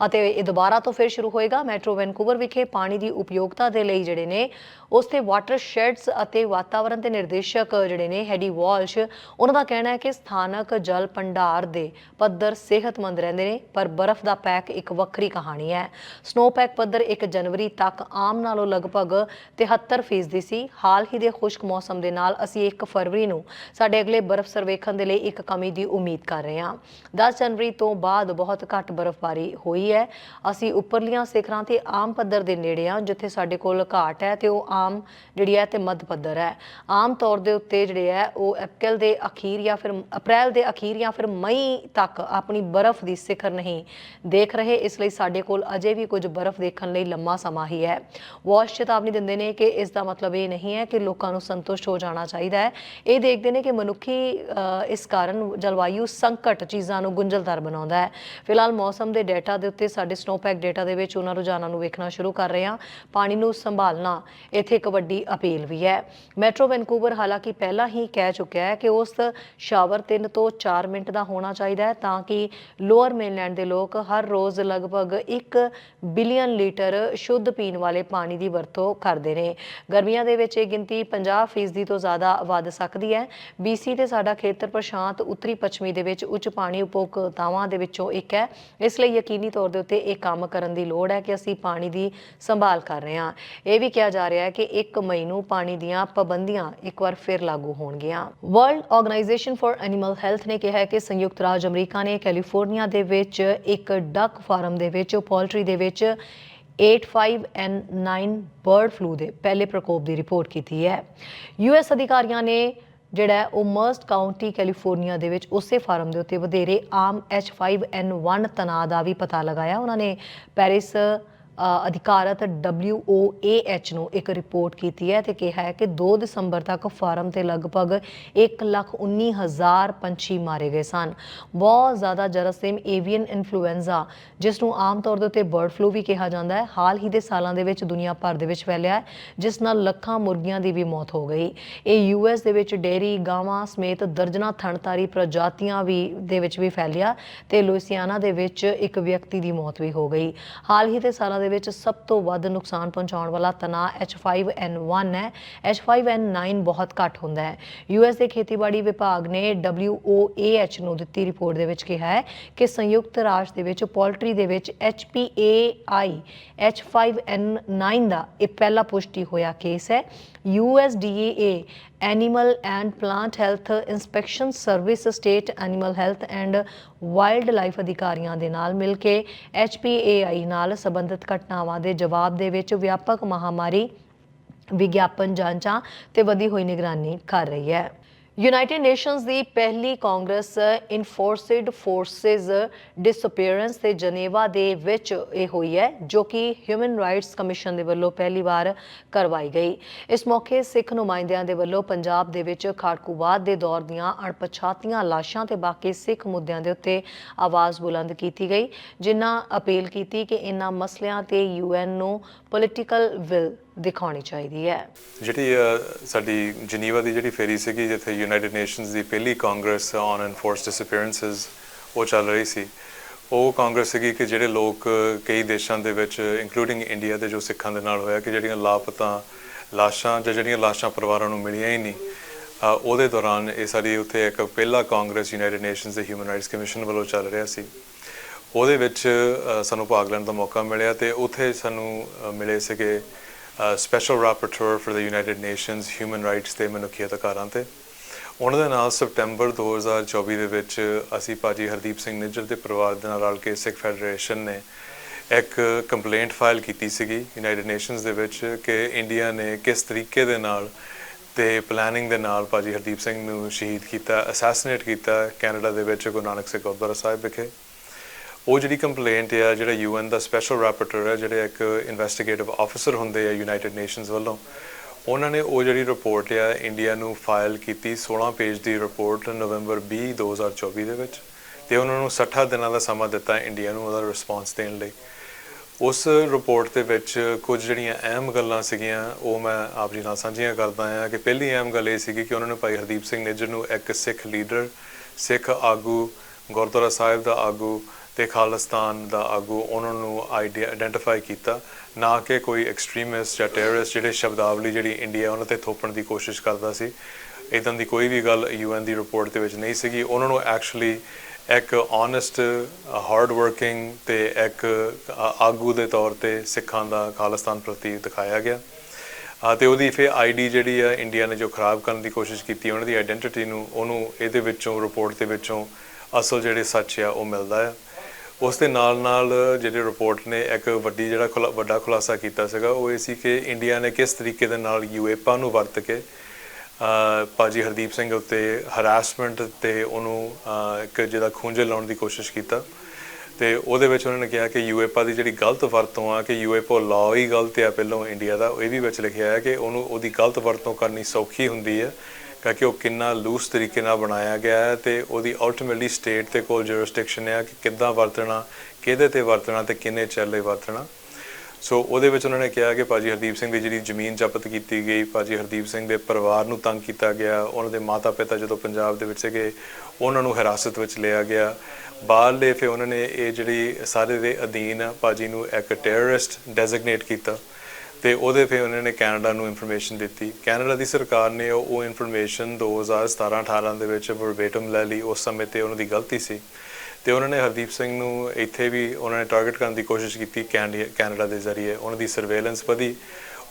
ਅਤੇ ਇਹ ਦੁਬਾਰਾ ਤੋਂ ਫਿਰ ਸ਼ੁਰੂ ਹੋਏਗਾ। ਮੈਟਰੋ ਵੈਨਕੂਵਰ ਵਿਖੇ ਪਾਣੀ ਦੀ ਉਪਯੋਗਤਾ ਦੇ ਲਈ ਜਿਹੜੇ ਨੇ ਉਸ ਤੇ ਵਾਟਰ ਸ਼ੈਡਸ ਅਤੇ ਵਾਤਾਵਰਣ ਦੇ ਨਿਰਦੇਸ਼ਕ ਜਿਹੜੇ ਨੇ ਹੈਡੀ ਵਾਲਸ਼ ਉਹਨਾਂ ਦਾ ਕਹਿਣਾ ਹੈ ਕਿ ਸਥਾਨਕ ਜਲ ਭੰਡਾਰ ਦੇ ਪੱਧਰ ਸਿਹਤਮੰਦ ਰਹਿੰਦੇ ਨੇ, ਪਰ ਬਰਫ਼ ਦਾ ਪੈਕ ਇੱਕ ਵੱਖਰੀ ਕਹਾਣੀ ਹੈ। ਸਨੋ ਪੈਕ ਪੱਧਰ 1 ਜਨਵਰੀ ਤੱਕ ਆਮ ਨਾਲੋਂ ਲਗਭਗ 73% ਸੀ। ਹਾਲ ਹੀ ਦੇ ਖੁਸ਼ਕ ਮੌਸਮ ਦੇ ਨਾਲ ਅਸੀਂ 1 ਫਰਵਰੀ ਨੂੰ ਸਾਡੇ ਅਗਲੇ ਬਰਫ਼ ਸਰਵੇਖਣ ਦੇ ਲਈ ਇੱਕ ਕਮੀ ਦੀ ਉਮੀਦ ਕਰ ਰਹੇ ਹਾਂ। 10 ਜਨਵਰੀ ਤੋਂ ਬਾਅਦ ਬਹੁਤ ਘੱਟ ਬਰਫ਼ਬਾਰੀ ਹੋਈ ਹੈ। ਅਸੀਂ ਉੱਪਰਲੀਆਂ ਸਿਖਰਾਂ ਤੇ ਆਮ ਪੱਧਰ ਦੇ ਨੇੜੇ ਹਾਂ, ਜਿੱਥੇ ਸਾਡੇ ਕੋਲ ਘਾਟ ਹੈ ਤੇ ਉਹ ਆਮ ਜਿਹੜੀ ਹੈ ਤੇ ਮੱਧ ਪੱਧਰ ਹੈ। ਆਮ ਤੌਰ ਦੇ ਉੱਤੇ ਜਿਹੜੇ ਹੈ, ਉਹ ਅਪ੍ਰੈਲ ਦੇ ਅਖੀਰ ਜਾਂ ਫਿਰ ਅਪ੍ਰੈਲ ਦੇ ਅਖੀਰ ਜਾਂ ਫਿਰ ਮਈ ਤੱਕ ਆਪਣੀ ਬਰਫ਼ ਦੀ ਸਿਖਰ ਨਹੀਂ ਦੇਖ ਰਹੇ। ਇਸ ਲਈ ਸਾਡੇ ਕੋਲ ਅਜੇ ਵੀ ਕੁਝ ਬਰਫ਼ ਦੇਖਣ ਲਈ ਲੰਮਾ ਸਮਾਂ ਹੀ ਹੈ। ਵਾਸ਼ ਚੇਤਾਵਨੀ ਦਿੰਦੇ ਨੇ ਕਿ ਇਸ ਦਾ ਮਤਲਬ ਇਹ ਨਹੀਂ ਹੈ ਕਿ ਲੋਕਾਂ ਨੂੰ ਸੰਤੁਸ਼ਟ ਹੋ ਜਾਣਾ ਚਾਹੀਦਾ ਹੈ। ਇਹ ਦੇਖਦੇ ਨੇ ਕਿ ਮਨੁੱਖੀ ਇਸ ਕਾਰਨ ਜਲਵਾਯੂ ਸੰਕਟ ਚੀਜ਼ਾਂ ਨੂੰ ਗੁੰਝਲਦਾਰ ਬਣਾਉਂਦਾ ਹੈ। ਫਿਲਹਾਲ ਮੌਸਮ ਦੇ ਡਾਟਾ ਦੇ ਉੱਤੇ ਸਾਡੇ ਸਨੋਪੈਕ ਡਾਟਾ ਦੇ ਵਿੱਚ ਉਹਨਾਂ ਰੁਝਾਨਾਂ ਨੂੰ ਵੇਖਣਾ ਸ਼ੁਰੂ ਕਰ ਰਹੇ ਹਾਂ। ਪਾਣੀ ਨੂੰ ਸੰਭਾਲਣਾ ਇੱਥੇ ਇੱਕ ਵੱਡੀ ਅਪੀਲ ਵੀ ਹੈ। ਮੈਟਰੋ ਵੈਨਕੂਵਰ ਹਾਲਾਂਕਿ ਪਹਿਲਾਂ ਹੀ ਕਹਿ ਚੁੱਕਿਆ ਹੈ ਕਿ ਉਸ ਸ਼ਾਵਰ 3 ਤੋਂ 4 ਮਿੰਟ ਦਾ ਹੋਣਾ ਚਾਹੀਦਾ ਹੈ ਤਾਂ ਕਿ ਲੋਅਰ ਮੇਨਲੈਂਡ ਦੇ ਲੋਕ ਹਰ ਰੋਜ਼ ਲਗਭਗ 1 ਬਿਲੀਅਨ ਲੀਟਰ ਸ਼ੁੱਧ ਪੀਣ ਵਾਲੇ ਪਾਣੀ ਦੀ ਵਰਤੋਂ ਕਰਦੇ ਨੇ। ਗਰਮੀਆਂ ਦੇ ਵਿੱਚ ਇਹ ਗਿਣਤੀ 50% ਤੋਂ ਜ਼ਿਆਦਾ ਵੱਧ ਸਕਦੀ ਹੈ। BC ਤੇ ਸਾਡਾ ਖੇਤਰ ਪ੍ਰਸ਼ਾਂਤ ਉੱਤਰੀ ਪੱਛਮੀ ਦੇ ਵਿੱਚ ਉੱਚ ਪਾਣੀ ਉਪਭੋਗਤਾਵਾਂ ਦੇ ਵਿੱਚੋਂ ਇੱਕ ਹੈ। ਇਸ ਲਈ ਯਕੀਨੀ ਤੌਰ ਦੇ ਉੱਤੇ ਇਹ ਕੰਮ ਕਰਨ ਦੀ ਲੋੜ ਹੈ ਕਿ ਅਸੀਂ ਪਾਣੀ ਦੀ ਸੰਭਾਲ ਕਰ ਰਹੇ ਹਾਂ। ਇਹ ਵੀ ਕਿਹਾ ਜਾ ਰਿਹਾ ਹੈ ਕਿ 1 ਮਈ ਨੂੰ ਪਾਣੀ ਦੀਆਂ ਪਾਬੰਦੀਆਂ ਇੱਕ ਵਾਰ ਫਿਰ ਲਾਗੂ ਹੋਣਗੀਆਂ। World Organisation for Animal Health ਨੇ ਕਿਹਾ ਹੈ ਕਿ ਸੰਯੁਕਤ ਰਾਜ ਅਮਰੀਕਾ ਨੇ ਕੈਲੀਫੋਰਨੀਆ ਦੇ ਵਿੱਚ ਇੱਕ ਡਕ ਫਾਰਮ ਦੇ ਵਿੱਚ, ਪੋਲਟਰੀ ਦੇ ਵਿੱਚ 85N9 ਬਰਡ ਫਲੂ ਦੇ ਪਹਿਲੇ ਪ੍ਰਕੋਪ ਦੀ ਰਿਪੋਰਟ ਕੀਤੀ ਹੈ। ਯੂਐਸ ਅਧਿਕਾਰੀਆਂ ਨੇ ਜਿਹੜਾ ਉਹ ਮਰਸਟ ਕਾਉਂਟੀ ਕੈਲੀਫੋਰਨੀਆ ਦੇ ਵਿੱਚ ਉਸੇ ਫਾਰਮ ਦੇ ਉੱਤੇ ਵਧੇਰੇ ਆਮ H5N1 ਤਣਾਅ ਦਾ ਵੀ ਪਤਾ ਲਗਾਇਆ। ਉਹਨਾਂ ਨੇ ਪੈਰਿਸ ਅਧਿਕਾਰਤ WOAH ਨੂੰ ਇੱਕ ਰਿਪੋਰਟ ਕੀਤੀ ਹੈ ਤੇ ਕਿਹਾ ਹੈ ਕਿ 2 ਦਸੰਬਰ ਤੱਕ ਫਾਰਮ ਤੇ ਲਗਭਗ 119000 ਪੰਛੀ ਮਾਰੇ ਗਏ ਸਨ। ਬਹੁਤ ਜ਼ਿਆਦਾ ਜਰਾਸੀਮ ਏਵੀਅਨ ਇਨਫਲੂਐਂਜ਼ਾ, ਜਿਸ ਨੂੰ ਆਮ ਤੌਰ ਦੇ ਉੱਤੇ ਬਰਡ ਫਲੂ ਵੀ ਕਿਹਾ ਜਾਂਦਾ ਹੈ, ਹਾਲ ਹੀ ਦੇ ਸਾਲਾਂ ਦੇ ਵਿੱਚ ਦੁਨੀਆ ਭਰ ਦੇ ਵਿੱਚ ਫੈਲਿਆ ਹੈ, ਜਿਸ ਨਾਲ ਲੱਖਾਂ ਮੁਰਗੀਆਂ ਦੀ ਵੀ ਮੌਤ ਹੋ ਗਈ। ਇਹ ਯੂਐਸ ਦੇ ਵਿੱਚ ਡੇਰੀ ਗਾਵਾਂ ਸਮੇਤ ਦਰਜਨਾਂ ਥਣਤਾਰੀ ਪ੍ਰਜਾਤੀਆਂ ਵੀ ਦੇ ਵਿੱਚ ਵੀ ਫੈਲਿਆ ਤੇ ਲੁਈਸਿਆਨਾ ਦੇ ਵਿੱਚ ਇੱਕ ਵਿਅਕਤੀ ਦੀ ਮੌਤ ਵੀ ਹੋ ਗਈ। ਹਾਲ ਹੀ ਦੇ ਸਾਲਾਂ ਦੇ ਵਿੱਚ ਸਭ ਤੋਂ ਵੱਧ ਨੁਕਸਾਨ ਪਹੁੰਚਾਉਣ ਵਾਲਾ ਤਣਾਅ H5N1 ਹੈ। H5N9 ਬਹੁਤ ਘੱਟ ਹੁੰਦਾ ਹੈ। ਯੂਐਸ ਦੇ ਖੇਤੀਬਾੜੀ ਵਿਭਾਗ ਨੇ WOAH ਨੂੰ ਦਿੱਤੀ ਰਿਪੋਰਟ ਦੇ ਵਿੱਚ ਕਿਹਾ ਹੈ ਕਿ ਸੰਯੁਕਤ ਰਾਸ਼ਟਰ ਦੇ ਵਿੱਚ ਪੋਲਟਰੀ ਦੇ ਵਿੱਚ HPAI H5N9 ਦਾ ਇਹ ਪਹਿਲਾ ਪੁਸ਼ਟੀ ਹੋਇਆ ਕੇਸ ਹੈ। USDA Animal and Plant Health Inspection Service state animal health and wildlife ਅਧਿਕਾਰੀਆਂ ਦੇ ਨਾਲ ਮਿਲ ਕੇ HPAI ਨਾਲ ਸੰਬੰਧਿਤ ਘਟਨਾਵਾਂ ਦੇ ਜਵਾਬ ਦੇ ਵਿੱਚ ਵਿਆਪਕ ਮਹਾਮਾਰੀ ਵਿਗਿਆਪਨ ਜਾਂਚਾਂ ਤੇ ਵਧੀ ਹੋਈ ਨਿਗਰਾਨੀ ਕਰ ਰਹੀ ਹੈ। ਯੂਨਾਈਟਿਡ ਨੇਸ਼ਨਸ ਦੀ ਪਹਿਲੀ ਕਾਂਗਰਸ ਇਨਫੋਰਸਡ ਫੋਰਸਸ ਡਿਸਅਪੀਅਰੈਂਸ ਤੇ ਜਨੇਵਾ ਦੇ ਵਿੱਚ ਇਹ ਹੋਈ ਹੈ, ਜੋ ਕਿ ਹਿਊਮਨ ਰਾਈਟਸ ਕਮਿਸ਼ਨ ਦੇ ਵੱਲੋਂ ਪਹਿਲੀ ਵਾਰ ਕਰਵਾਈ ਗਈ। ਇਸ ਮੌਕੇ ਸਿੱਖ ਨੁਮਾਇੰਦਿਆਂ ਦੇ ਵੱਲੋਂ ਪੰਜਾਬ ਦੇ ਵਿੱਚ ਖਾੜਕੂਵਾਦ ਦੇ ਦੌਰ ਦੀਆਂ ਅਣਪਛਾਤੀਆਂ ਲਾਸ਼ਾਂ ਤੇ ਬਾਕੀ ਸਿੱਖ ਮੁੱਦਿਆਂ ਦੇ ਉੱਤੇ ਆਵਾਜ਼ ਬੁਲੰਦ ਕੀਤੀ ਗਈ, ਜਿਨ੍ਹਾਂ ਅਪੀਲ ਕੀਤੀ ਕਿ ਇਹਨਾਂ ਮਸਲਿਆਂ ਤੇ ਯੂਐਨ ਨੂੰ ਪੋਲਿਟੀਕਲ ਵਿਲ ਦਿਖਾਉਣੀ ਚਾਹੀਦੀ ਹੈ। ਜਿਹੜੀ ਸਾਡੀ ਜਨੀਵਾ ਦੀ ਜਿਹੜੀ ਫੇਰੀ ਸੀਗੀ, ਜਿੱਥੇ ਯੂਨਾਈਟਿਡ ਨੇਸ਼ਨਸ ਦੀ ਪਹਿਲੀ ਕਾਂਗਰਸ ਔਨ ਐਨਫੋਰਸਡ ਡਿਸਅਪੀਅਰੈਂਸਸ ਉਹ ਚੱਲ ਰਹੀ ਸੀ। ਉਹ ਕਾਂਗਰਸ ਸੀਗੀ ਕਿ ਜਿਹੜੇ ਲੋਕ, ਕਈ ਦੇਸ਼ਾਂ ਦੇ ਵਿੱਚ ਇਨਕਲੂਡਿੰਗ ਇੰਡੀਆ ਦੇ ਜੋ ਸਿੱਖਾਂ ਦੇ ਨਾਲ ਹੋਇਆ ਕਿ ਜਿਹੜੀਆਂ ਲਾਪਤਾ ਲਾਸ਼ਾਂ ਜਾਂ ਜਿਹੜੀਆਂ ਲਾਸ਼ਾਂ ਪਰਿਵਾਰਾਂ ਨੂੰ ਮਿਲੀਆਂ ਹੀ ਨਹੀਂ ਉਹਦੇ ਦੌਰਾਨ ਇਹ ਸਾਡੀ ਉੱਥੇ ਇੱਕ ਪਹਿਲਾ ਕਾਂਗਰਸ ਯੂਨਾਈਟਿਡ ਨੇਸ਼ਨਸ ਦੇ ਹਿਊਮਨ ਰਾਈਟਸ ਕਮਿਸ਼ਨ ਵੱਲੋਂ ਚੱਲ ਰਿਹਾ ਸੀ। ਉਹਦੇ ਵਿੱਚ ਸਾਨੂੰ ਭਾਗ ਲੈਣ ਦਾ ਮੌਕਾ ਮਿਲਿਆ ਤੇ ਉੱਥੇ ਸਾਨੂੰ ਮਿਲੇ ਸੀਗੇ special rapporteur for the United Nations human rights ਤੇ ਮਨੁੱਖੀ ਅਧਿਕਾਰਾਂ ਤੇ। ਉਹਨਾਂ ਦੇ ਨਾਲ ਸਪਟੈਂਬਰ 2024 ਦੇ ਵਿੱਚ ਅਸੀਂ ਭਾਜੀ ਹਰਦੀਪ ਸਿੰਘ ਨਿੱਜਰ ਦੇ ਪਰਿਵਾਰ ਦੇ ਨਾਲ ਰਲ ਕੇ ਸਿੱਖ ਫੈਡਰੇਸ਼ਨ ਨੇ ਇੱਕ ਕੰਪਲੇਂਟ ਫਾਈਲ ਕੀਤੀ ਸੀਗੀ ਯੂਨਾਈਟਿਡ ਨੇਸ਼ਨਸ ਦੇ ਵਿੱਚ ਕਿ ਇੰਡੀਆ ਨੇ ਕਿਸ ਤਰੀਕੇ ਦੇ ਨਾਲ ਤੇ ਪਲੈਨਿੰਗ ਦੇ ਨਾਲ ਭਾਜੀ ਹਰਦੀਪ ਸਿੰਘ ਨੂੰ ਸ਼ਹੀਦ ਕੀਤਾ ਅਸੈਸੀਨੇਟ ਕੀਤਾ ਕੈਨੇਡਾ ਦੇ ਵਿੱਚ ਗੁਰੂ ਨਾਨਕ ਸਿੰਘ ਗੁਰਦੁਆਰਾ ਸਾਹਿਬ ਵਿਖੇ। ਉਹ ਜਿਹੜੀ ਕੰਪਲੇਂਟ ਆ, ਜਿਹੜਾ ਯੂਐਨ ਦਾ ਸਪੈਸ਼ਲ ਰਾਪਰਟਰ ਹੈ ਜਿਹੜੇ ਇੱਕ ਇਨਵੈਸਟੀਗੇਟਿਵ ਆਫੀਸਰ ਹੁੰਦੇ ਆ ਯੂਨਾਈਟਿਡ ਨੇਸ਼ਨਸ ਵੱਲੋਂ, ਉਹਨਾਂ ਨੇ ਉਹ ਜਿਹੜੀ ਰਿਪੋਰਟ ਆ ਇੰਡੀਆ ਨੂੰ ਫਾਈਲ ਕੀਤੀ 16 ਪੇਜ ਦੀ ਰਿਪੋਰਟ ਨਵੰਬਰ 20 2024 ਦੇ ਵਿੱਚ, ਤੇ ਉਹਨਾਂ ਨੂੰ 60 ਦਿਨਾਂ ਦਾ ਸਮਾਂ ਦਿੱਤਾ ਇੰਡੀਆ ਨੂੰ ਉਹਦਾ ਰਿਸਪਾਂਸ ਦੇਣ ਲਈ। ਉਸ ਰਿਪੋਰਟ ਦੇ ਵਿੱਚ ਕੁਝ ਜਿਹੜੀਆਂ ਅਹਿਮ ਗੱਲਾਂ ਸੀਗੀਆਂ, ਉਹ ਮੈਂ ਆਪ ਜੀ ਨਾਲ ਸਾਂਝੀਆਂ ਕਰਦਾ ਹਾਂ ਕਿ ਪਹਿਲੀ ਅਹਿਮ ਗੱਲ ਇਹ ਸੀਗੀ ਕਿ ਉਹਨਾਂ ਨੇ ਭਾਈ ਹਰਦੀਪ ਸਿੰਘ ਨਿੱਜਰ ਨੂੰ ਇੱਕ ਸਿੱਖ ਲੀਡਰ ਸਿੱਖ ਆਗੂ, ਗੁਰਦੁਆਰਾ ਸਾਹਿਬ ਦਾ ਆਗੂ ਤੇ ਖਾਲਿਸਤਾਨ ਦਾ ਆਗੂ ਉਹਨਾਂ ਨੂੰ ਆਈਡੈਂਟੀਫਾਈ ਕੀਤਾ, ਨਾ ਕਿ ਕੋਈ ਐਕਸਟ੍ਰੀਮਿਸਟ ਜਾਂ ਟੈਰਰਿਸਟ ਜਿਹੜੇ ਸ਼ਬਦਾਵਲੀ ਜਿਹੜੀ ਇੰਡੀਆ ਉਹਨਾਂ ਤੇ ਥੋਪਣ ਦੀ ਕੋਸ਼ਿਸ਼ ਕਰਦਾ ਸੀ। ਇਦਾਂ ਦੀ ਕੋਈ ਵੀ ਗੱਲ ਯੂਐਨ ਦੀ ਰਿਪੋਰਟ ਦੇ ਵਿੱਚ ਨਹੀਂ ਸੀਗੀ। ਉਹਨਾਂ ਨੂੰ ਐਕਚੁਅਲੀ ਇੱਕ ਓਨੈਸਟ ਹਾਰਡ ਵਰਕਿੰਗ ਤੇ ਇੱਕ ਆਗੂ ਦੇ ਤੌਰ ਤੇ ਸਿੱਖਾਂ ਦਾ ਖਾਲਿਸਤਾਨ ਪ੍ਰਤੀ ਦਿਖਾਇਆ ਗਿਆ। ਆ ਤੇ ਉਹਦੀ ਫਿਰ ਆਈਡੀ ਜਿਹੜੀ ਆ ਇੰਡੀਆ ਨੇ ਜੋ ਖਰਾਬ ਕਰਨ ਦੀ ਕੋਸ਼ਿਸ਼ ਕੀਤੀ, ਉਹਨਾਂ ਦੀ ਆਇਡੈਂਟੀਟੀ ਨੂੰ, ਉਹਨੂੰ ਇਹਦੇ ਵਿੱਚੋਂ ਰਿਪੋਰਟ ਦੇ ਵਿੱਚੋਂ ਅਸਲ ਜਿਹੜੇ ਸੱਚ ਆ ਉਹ ਮਿਲਦਾ ਆ। ਉਸ ਦੇ ਨਾਲ ਨਾਲ ਜਿਹੜੇ ਰਿਪੋਰਟ ਨੇ ਇੱਕ ਵੱਡੀ ਜਿਹੜਾ ਖੁਲਾ- ਵੱਡਾ ਖੁਲਾਸਾ ਕੀਤਾ ਸੀਗਾ ਉਹ ਇਹ ਸੀ ਕਿ ਇੰਡੀਆ ਨੇ ਕਿਸ ਤਰੀਕੇ ਦੇ ਨਾਲ ਯੂਏਪਾ ਨੂੰ ਵਰਤ ਕੇ ਅ, ਭਾਜੀ ਹਰਦੀਪ ਸਿੰਘ ਉੱਤੇ ਹਰਾਸਮੈਂਟ ਤੇ ਉਹਨੂੰ ਇੱਕ ਜਿਹਦਾ ਖੂੰਜੇ ਲਾਉਣ ਦੀ ਕੋਸ਼ਿਸ਼ ਕੀਤਾ। ਤੇ ਉਹਦੇ ਵਿੱਚ ਉਹਨਾਂ ਨੇ ਕਿਹਾ ਕਿ ਯੂਏਪਾ ਦੀ ਜਿਹੜੀ ਗਲਤ ਵਰਤੋਂ ਆ ਕਿ ਯੂਏਪਾ ਲਾਅ ਹੀ ਗਲਤ ਆ ਪਹਿਲਾਂ ਇੰਡੀਆ ਦਾ ਇਹ ਵੀ ਵਿੱਚ ਲਿਖਿਆ ਹੈ ਕਿ ਉਹਨੂੰ ਉਹਦੀ ਗਲਤ ਵਰਤੋਂ ਕਰਨੀ ਸੌਖੀ ਹੁੰਦੀ ਹੈ। ਕਿ ਉਹ ਕਿੰਨਾ ਲੂਸ ਤਰੀਕੇ ਨਾਲ ਬਣਾਇਆ ਗਿਆ ਹੈ ਤੇ ਉਹਦੀ ਅਲਟੀਮੇਟਲੀ ਸਟੇਟ ਦੇ ਕੋਲ ਜੁਰਿਸਡਿਕਸ਼ਨ ਹੈ ਕਿ ਕਿੱਦਾਂ ਵਰਤਣਾ, ਕਿਹਦੇ ਤੇ ਵਰਤਣਾ ਤੇ ਕਿੰਨੇ ਚੱਲੇ ਵਰਤਣਾ। ਸੋ ਉਹਦੇ ਵਿੱਚ ਉਹਨਾਂ ਨੇ ਕਿਹਾ ਕਿ ਭਾਜੀ ਹਰਦੀਪ ਸਿੰਘ ਦੀ ਜਿਹੜੀ ਜ਼ਮੀਨ ਜ਼ਬਤ ਕੀਤੀ ਗਈ, ਭਾਜੀ ਹਰਦੀਪ ਸਿੰਘ ਦੇ ਪਰਿਵਾਰ ਨੂੰ ਤੰਗ ਕੀਤਾ ਗਿਆ, ਉਹਨਾਂ ਦੇ ਮਾਤਾ-ਪਿਤਾ ਜਦੋਂ ਪੰਜਾਬ ਦੇ ਵਿੱਚ ਸੀਗੇ, ਉਹਨਾਂ ਨੂੰ ਹਿਰਾਸਤ ਵਿੱਚ ਲਿਆ ਗਿਆ। ਬਾਹਰਲੇ ਫਿਰ ਉਹਨਾਂ ਨੇ ਇਹ ਜਿਹੜੀ ਸਾਰੇ ਦੇ ਅਧੀਨ ਭਾਜੀ ਨੂੰ ਇੱਕ ਟੈਰਰਿਸਟ ਡੈਜ਼ਿਗਨੇਟ ਕੀਤਾ। ਤੇ ਉਹਦੇ ਫਿਰ ਉਹਨਾਂ ਨੇ ਕੈਨੇਡਾ ਨੂੰ ਇਨਫੋਰਮੇਸ਼ਨ ਦਿੱਤੀ। ਕੈਨੇਡਾ ਦੀ ਸਰਕਾਰ ਨੇ ਉਹ ਉਹ ਇਨਫੋਰਮੇਸ਼ਨ 2017-18 ਦੇ ਵਿੱਚ ਵਰਬੇਟਮ ਲੈ ਲਈ। ਉਸ ਸਮੇਂ ਤੇ ਉਹਨਾਂ ਦੀ ਗਲਤੀ ਸੀ। ਤੇ ਉਹਨਾਂ ਨੇ ਹਰਦੀਪ ਸਿੰਘ ਨੂੰ ਇੱਥੇ ਵੀ ਉਹਨਾਂ ਨੇ ਟਾਰਗੇਟ ਕਰਨ ਦੀ ਕੋਸ਼ਿਸ਼ ਕੀਤੀ ਕੈਨੇਡੀ- ਕੈਨੇਡਾ ਦੇ ਜ਼ਰੀਏ। ਉਹਨਾਂ ਦੀ ਸਰਵੇਲੈਂਸ ਵਧੀ।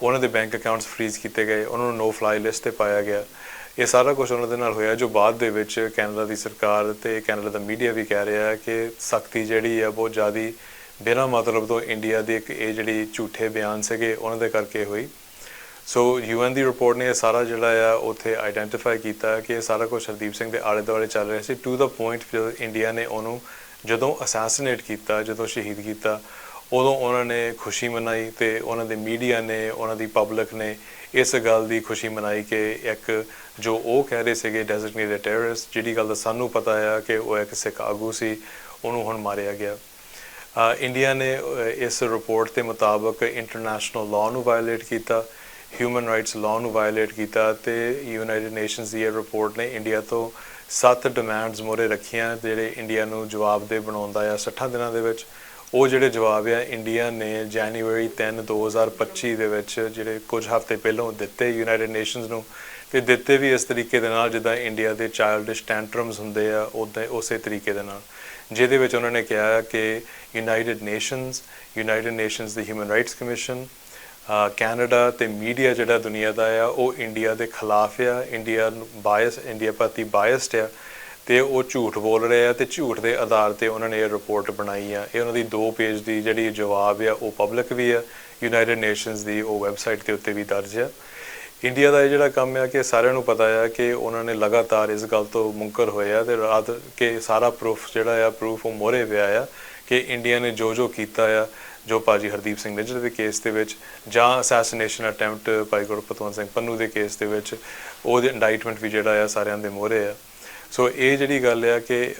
ਉਹਨਾਂ ਦੇ ਬੈਂਕ ਅਕਾਊਂਟਸ ਫ੍ਰੀਜ਼ ਕੀਤੇ ਗਏ। ਉਹਨਾਂ ਨੂੰ ਨੋ ਫਲਾਈ ਲਿਸਟ ਤੇ ਪਾਇਆ ਗਿਆ। ਇਹ ਸਾਰਾ ਕੁਝ ਉਹਨਾਂ ਦੇ ਨਾਲ ਹੋਇਆ, ਜੋ ਬਾਅਦ ਦੇ ਵਿੱਚ ਕੈਨੇਡਾ ਦੀ ਸਰਕਾਰ ਤੇ ਕੈਨੇਡਾ ਦਾ ਮੀਡੀਆ ਵੀ ਕਹਿ ਰਿਹਾ ਹੈ ਕਿ ਸਖਤੀ ਜਿਹੜੀ ਹੈ, ਬਹੁਤ ਜ਼ਿਆਦੀ ਬਿਨਾਂ ਮਤਲਬ ਤੋਂ ਇੰਡੀਆ ਦੀ ਇੱਕ ਇਹ ਜਿਹੜੀ ਝੂਠੇ ਬਿਆਨ ਸੀਗੇ, ਉਹਨਾਂ ਦੇ ਕਰਕੇ ਹੋਈ। ਸੋ ਯੂਐਨ ਦੀ ਰਿਪੋਰਟ ਨੇ ਇਹ ਸਾਰਾ ਜਿਹੜਾ ਆ, ਉੱਥੇ ਆਈਡੈਂਟੀਫਾਈ ਕੀਤਾ ਕਿ ਇਹ ਸਾਰਾ ਕੁਝ ਹਰਦੀਪ ਸਿੰਘ ਦੇ ਆਲੇ ਦੁਆਲੇ ਚੱਲ ਰਿਹਾ ਸੀ ਟੂ ਦਾ ਪੁਆਇੰਟ ਜਦੋਂ ਇੰਡੀਆ ਨੇ ਉਹਨੂੰ ਜਦੋਂ ਅਸੈਸੀਨੇਟ ਕੀਤਾ, ਜਦੋਂ ਸ਼ਹੀਦ ਕੀਤਾ, ਉਦੋਂ ਉਹਨਾਂ ਨੇ ਖੁਸ਼ੀ ਮਨਾਈ ਤੇ ਉਹਨਾਂ ਦੇ ਮੀਡੀਆ ਨੇ, ਉਹਨਾਂ ਦੀ ਪਬਲਿਕ ਨੇ ਇਸ ਗੱਲ ਦੀ ਖੁਸ਼ੀ ਮਨਾਈ ਕਿ ਇੱਕ ਜੋ ਉਹ ਕਹਿ ਰਹੇ ਸੀਗੇ ਡੈਜ਼ਿਗਨੇਟਡ ਟੈਰਰਿਸਟ ਜਿਹੜੀ ਗੱਲ ਦਾ ਸਾਨੂੰ ਪਤਾ ਆ ਕਿ ਉਹ ਇੱਕ ਸਿੱਖ ਆਗੂ ਸੀ, ਉਹਨੂੰ ਹੁਣ ਮਾਰਿਆ ਗਿਆ। ਇੰਡੀਆ ਨੇ ਇਸ ਰਿਪੋਰਟ ਦੇ ਮੁਤਾਬਕ ਇੰਟਰਨੈਸ਼ਨਲ ਲਾਅ ਨੂੰ ਵਾਇਲੇਟ ਕੀਤਾ ਹਿਊਮਨ ਰਾਈਟਸ ਲਾਅ ਨੂੰ ਵਾਇਓਲੇਟ ਕੀਤਾ ਤੇ ਯੂਨਾਈਟਿਡ ਨੇਸ਼ਨਸ ਦੀ ਇਹ ਰਿਪੋਰਟ ਨੇ ਇੰਡੀਆ ਤੋਂ ਸੱਤ ਡਿਮਾਂਡਸ ਮੋਰੇ ਰੱਖੀਆਂ, ਜਿਹੜੇ ਇੰਡੀਆ ਨੂੰ ਜਵਾਬਦੇ ਬਣਾਉਂਦਾ ਆ 60 ਦਿਨਾਂ ਦੇ ਵਿੱਚ। ਉਹ ਜਿਹੜੇ ਜਵਾਬ ਆ ਇੰਡੀਆ ਨੇ ਜਨਵਰੀ 3 2025 ਦੇ ਵਿੱਚ ਜਿਹੜੇ ਕੁਝ ਹਫ਼ਤੇ ਪਹਿਲਾਂ ਦਿੱਤੇ ਯੂਨਾਈਟਿਡ ਨੇਸ਼ਨਸ ਨੂੰ ਤੇ ਦਿੱਤੇ ਵੀ ਇਸ ਤਰੀਕੇ ਦੇ ਨਾਲ ਜਿੱਦਾਂ ਇੰਡੀਆ ਦੇ ਚਾਈਲਡਿਸ਼ ਟੈਂਟਰਮਸ ਹੁੰਦੇ ਆ ਉਦਾਂ ਉਸੇ ਤਰੀਕੇ ਦੇ ਨਾਲ। ਜਿਹਦੇ ਵਿੱਚ ਉਹਨਾਂ ਨੇ ਕਿਹਾ ਕਿ ਯੂਨਾਈਟਿਡ ਨੇਸ਼ਨਸ ਯੂਨਾਈਟਿਡ ਨੇਸ਼ਨਸ ਦੀ ਹਿਊਮਨ ਰਾਈਟਸ ਕਮਿਸ਼ਨ ਕੈਨੇਡਾ ਤੇ ਮੀਡੀਆ ਜਿਹੜਾ ਦੁਨੀਆ ਦਾ ਆ, ਉਹ ਇੰਡੀਆ ਦੇ ਖਿਲਾਫ ਆ ਇੰਡੀਆ ਨੂੰ ਬਾਇਸ ਇੰਡੀਆ ਪ੍ਰਤੀ ਬਾਇਸਡ ਆ ਤੇ ਉਹ ਝੂਠ ਬੋਲ ਰਹੇ ਆ ਤੇ ਝੂਠ ਦੇ ਆਧਾਰ ਤੇ ਉਹਨਾਂ ਨੇ ਇਹ ਰਿਪੋਰਟ ਬਣਾਈ ਆ। ਇਹ ਉਹਨਾਂ ਦੀ 2 ਪੇਜ ਦੀ ਜਿਹੜੀ ਜਵਾਬ ਆ, ਉਹ ਪਬਲਿਕ ਵੀ ਆ ਯੂਨਾਈਟਿਡ ਨੇਸ਼ਨਸ ਦੀ ਉਹ ਵੈਬਸਾਈਟ ਦੇ ਉੱਤੇ ਵੀ ਦਰਜ ਆ। ਇੰਡੀਆ ਦਾ ਇਹ ਜਿਹੜਾ ਕੰਮ ਆ ਕਿ ਸਾਰਿਆਂ ਨੂੰ ਪਤਾ ਆ ਕਿ ਉਹਨਾਂ ਨੇ ਲਗਾਤਾਰ ਇਸ ਗੱਲ ਤੋਂ ਮੁਨਕਰ ਹੋਏ ਆ ਤੇ ਰਾਤ ਕਿ ਸਾਰਾ ਪ੍ਰੂਫ ਜਿਹੜਾ ਆ ਪ੍ਰੂਫ ਉਹ ਮੋਰੇ ਪਿਆ ਆ ਕਿ ਇੰਡੀਆ ਨੇ ਜੋ ਜੋ ਕੀਤਾ ਆ, ਜੋ ਭਾਜੀ ਹਰਦੀਪ ਸਿੰਘ ਨਿੱਜਰ ਦੇ ਕੇਸ ਦੇ ਵਿੱਚ ਜਾਂ ਅਸੈਸੀਨੇਸ਼ਨ ਅਟੈਂਪਟ ਭਾਈ ਗੁਰਪਤਵੰਤ ਸਿੰਘ ਪੰਨੂ ਦੇ ਕੇਸ ਦੇ ਵਿੱਚ, ਉਹਦੇ ਇੰਡਾਈਟਮੈਂਟ ਵੀ ਜਿਹੜਾ ਆ ਸਾਰਿਆਂ ਦੇ ਮੋਹਰੇ ਆ। ਸੋ ਇਹ ਜਿਹੜੀ ਗੱਲ ਆ ਕਿ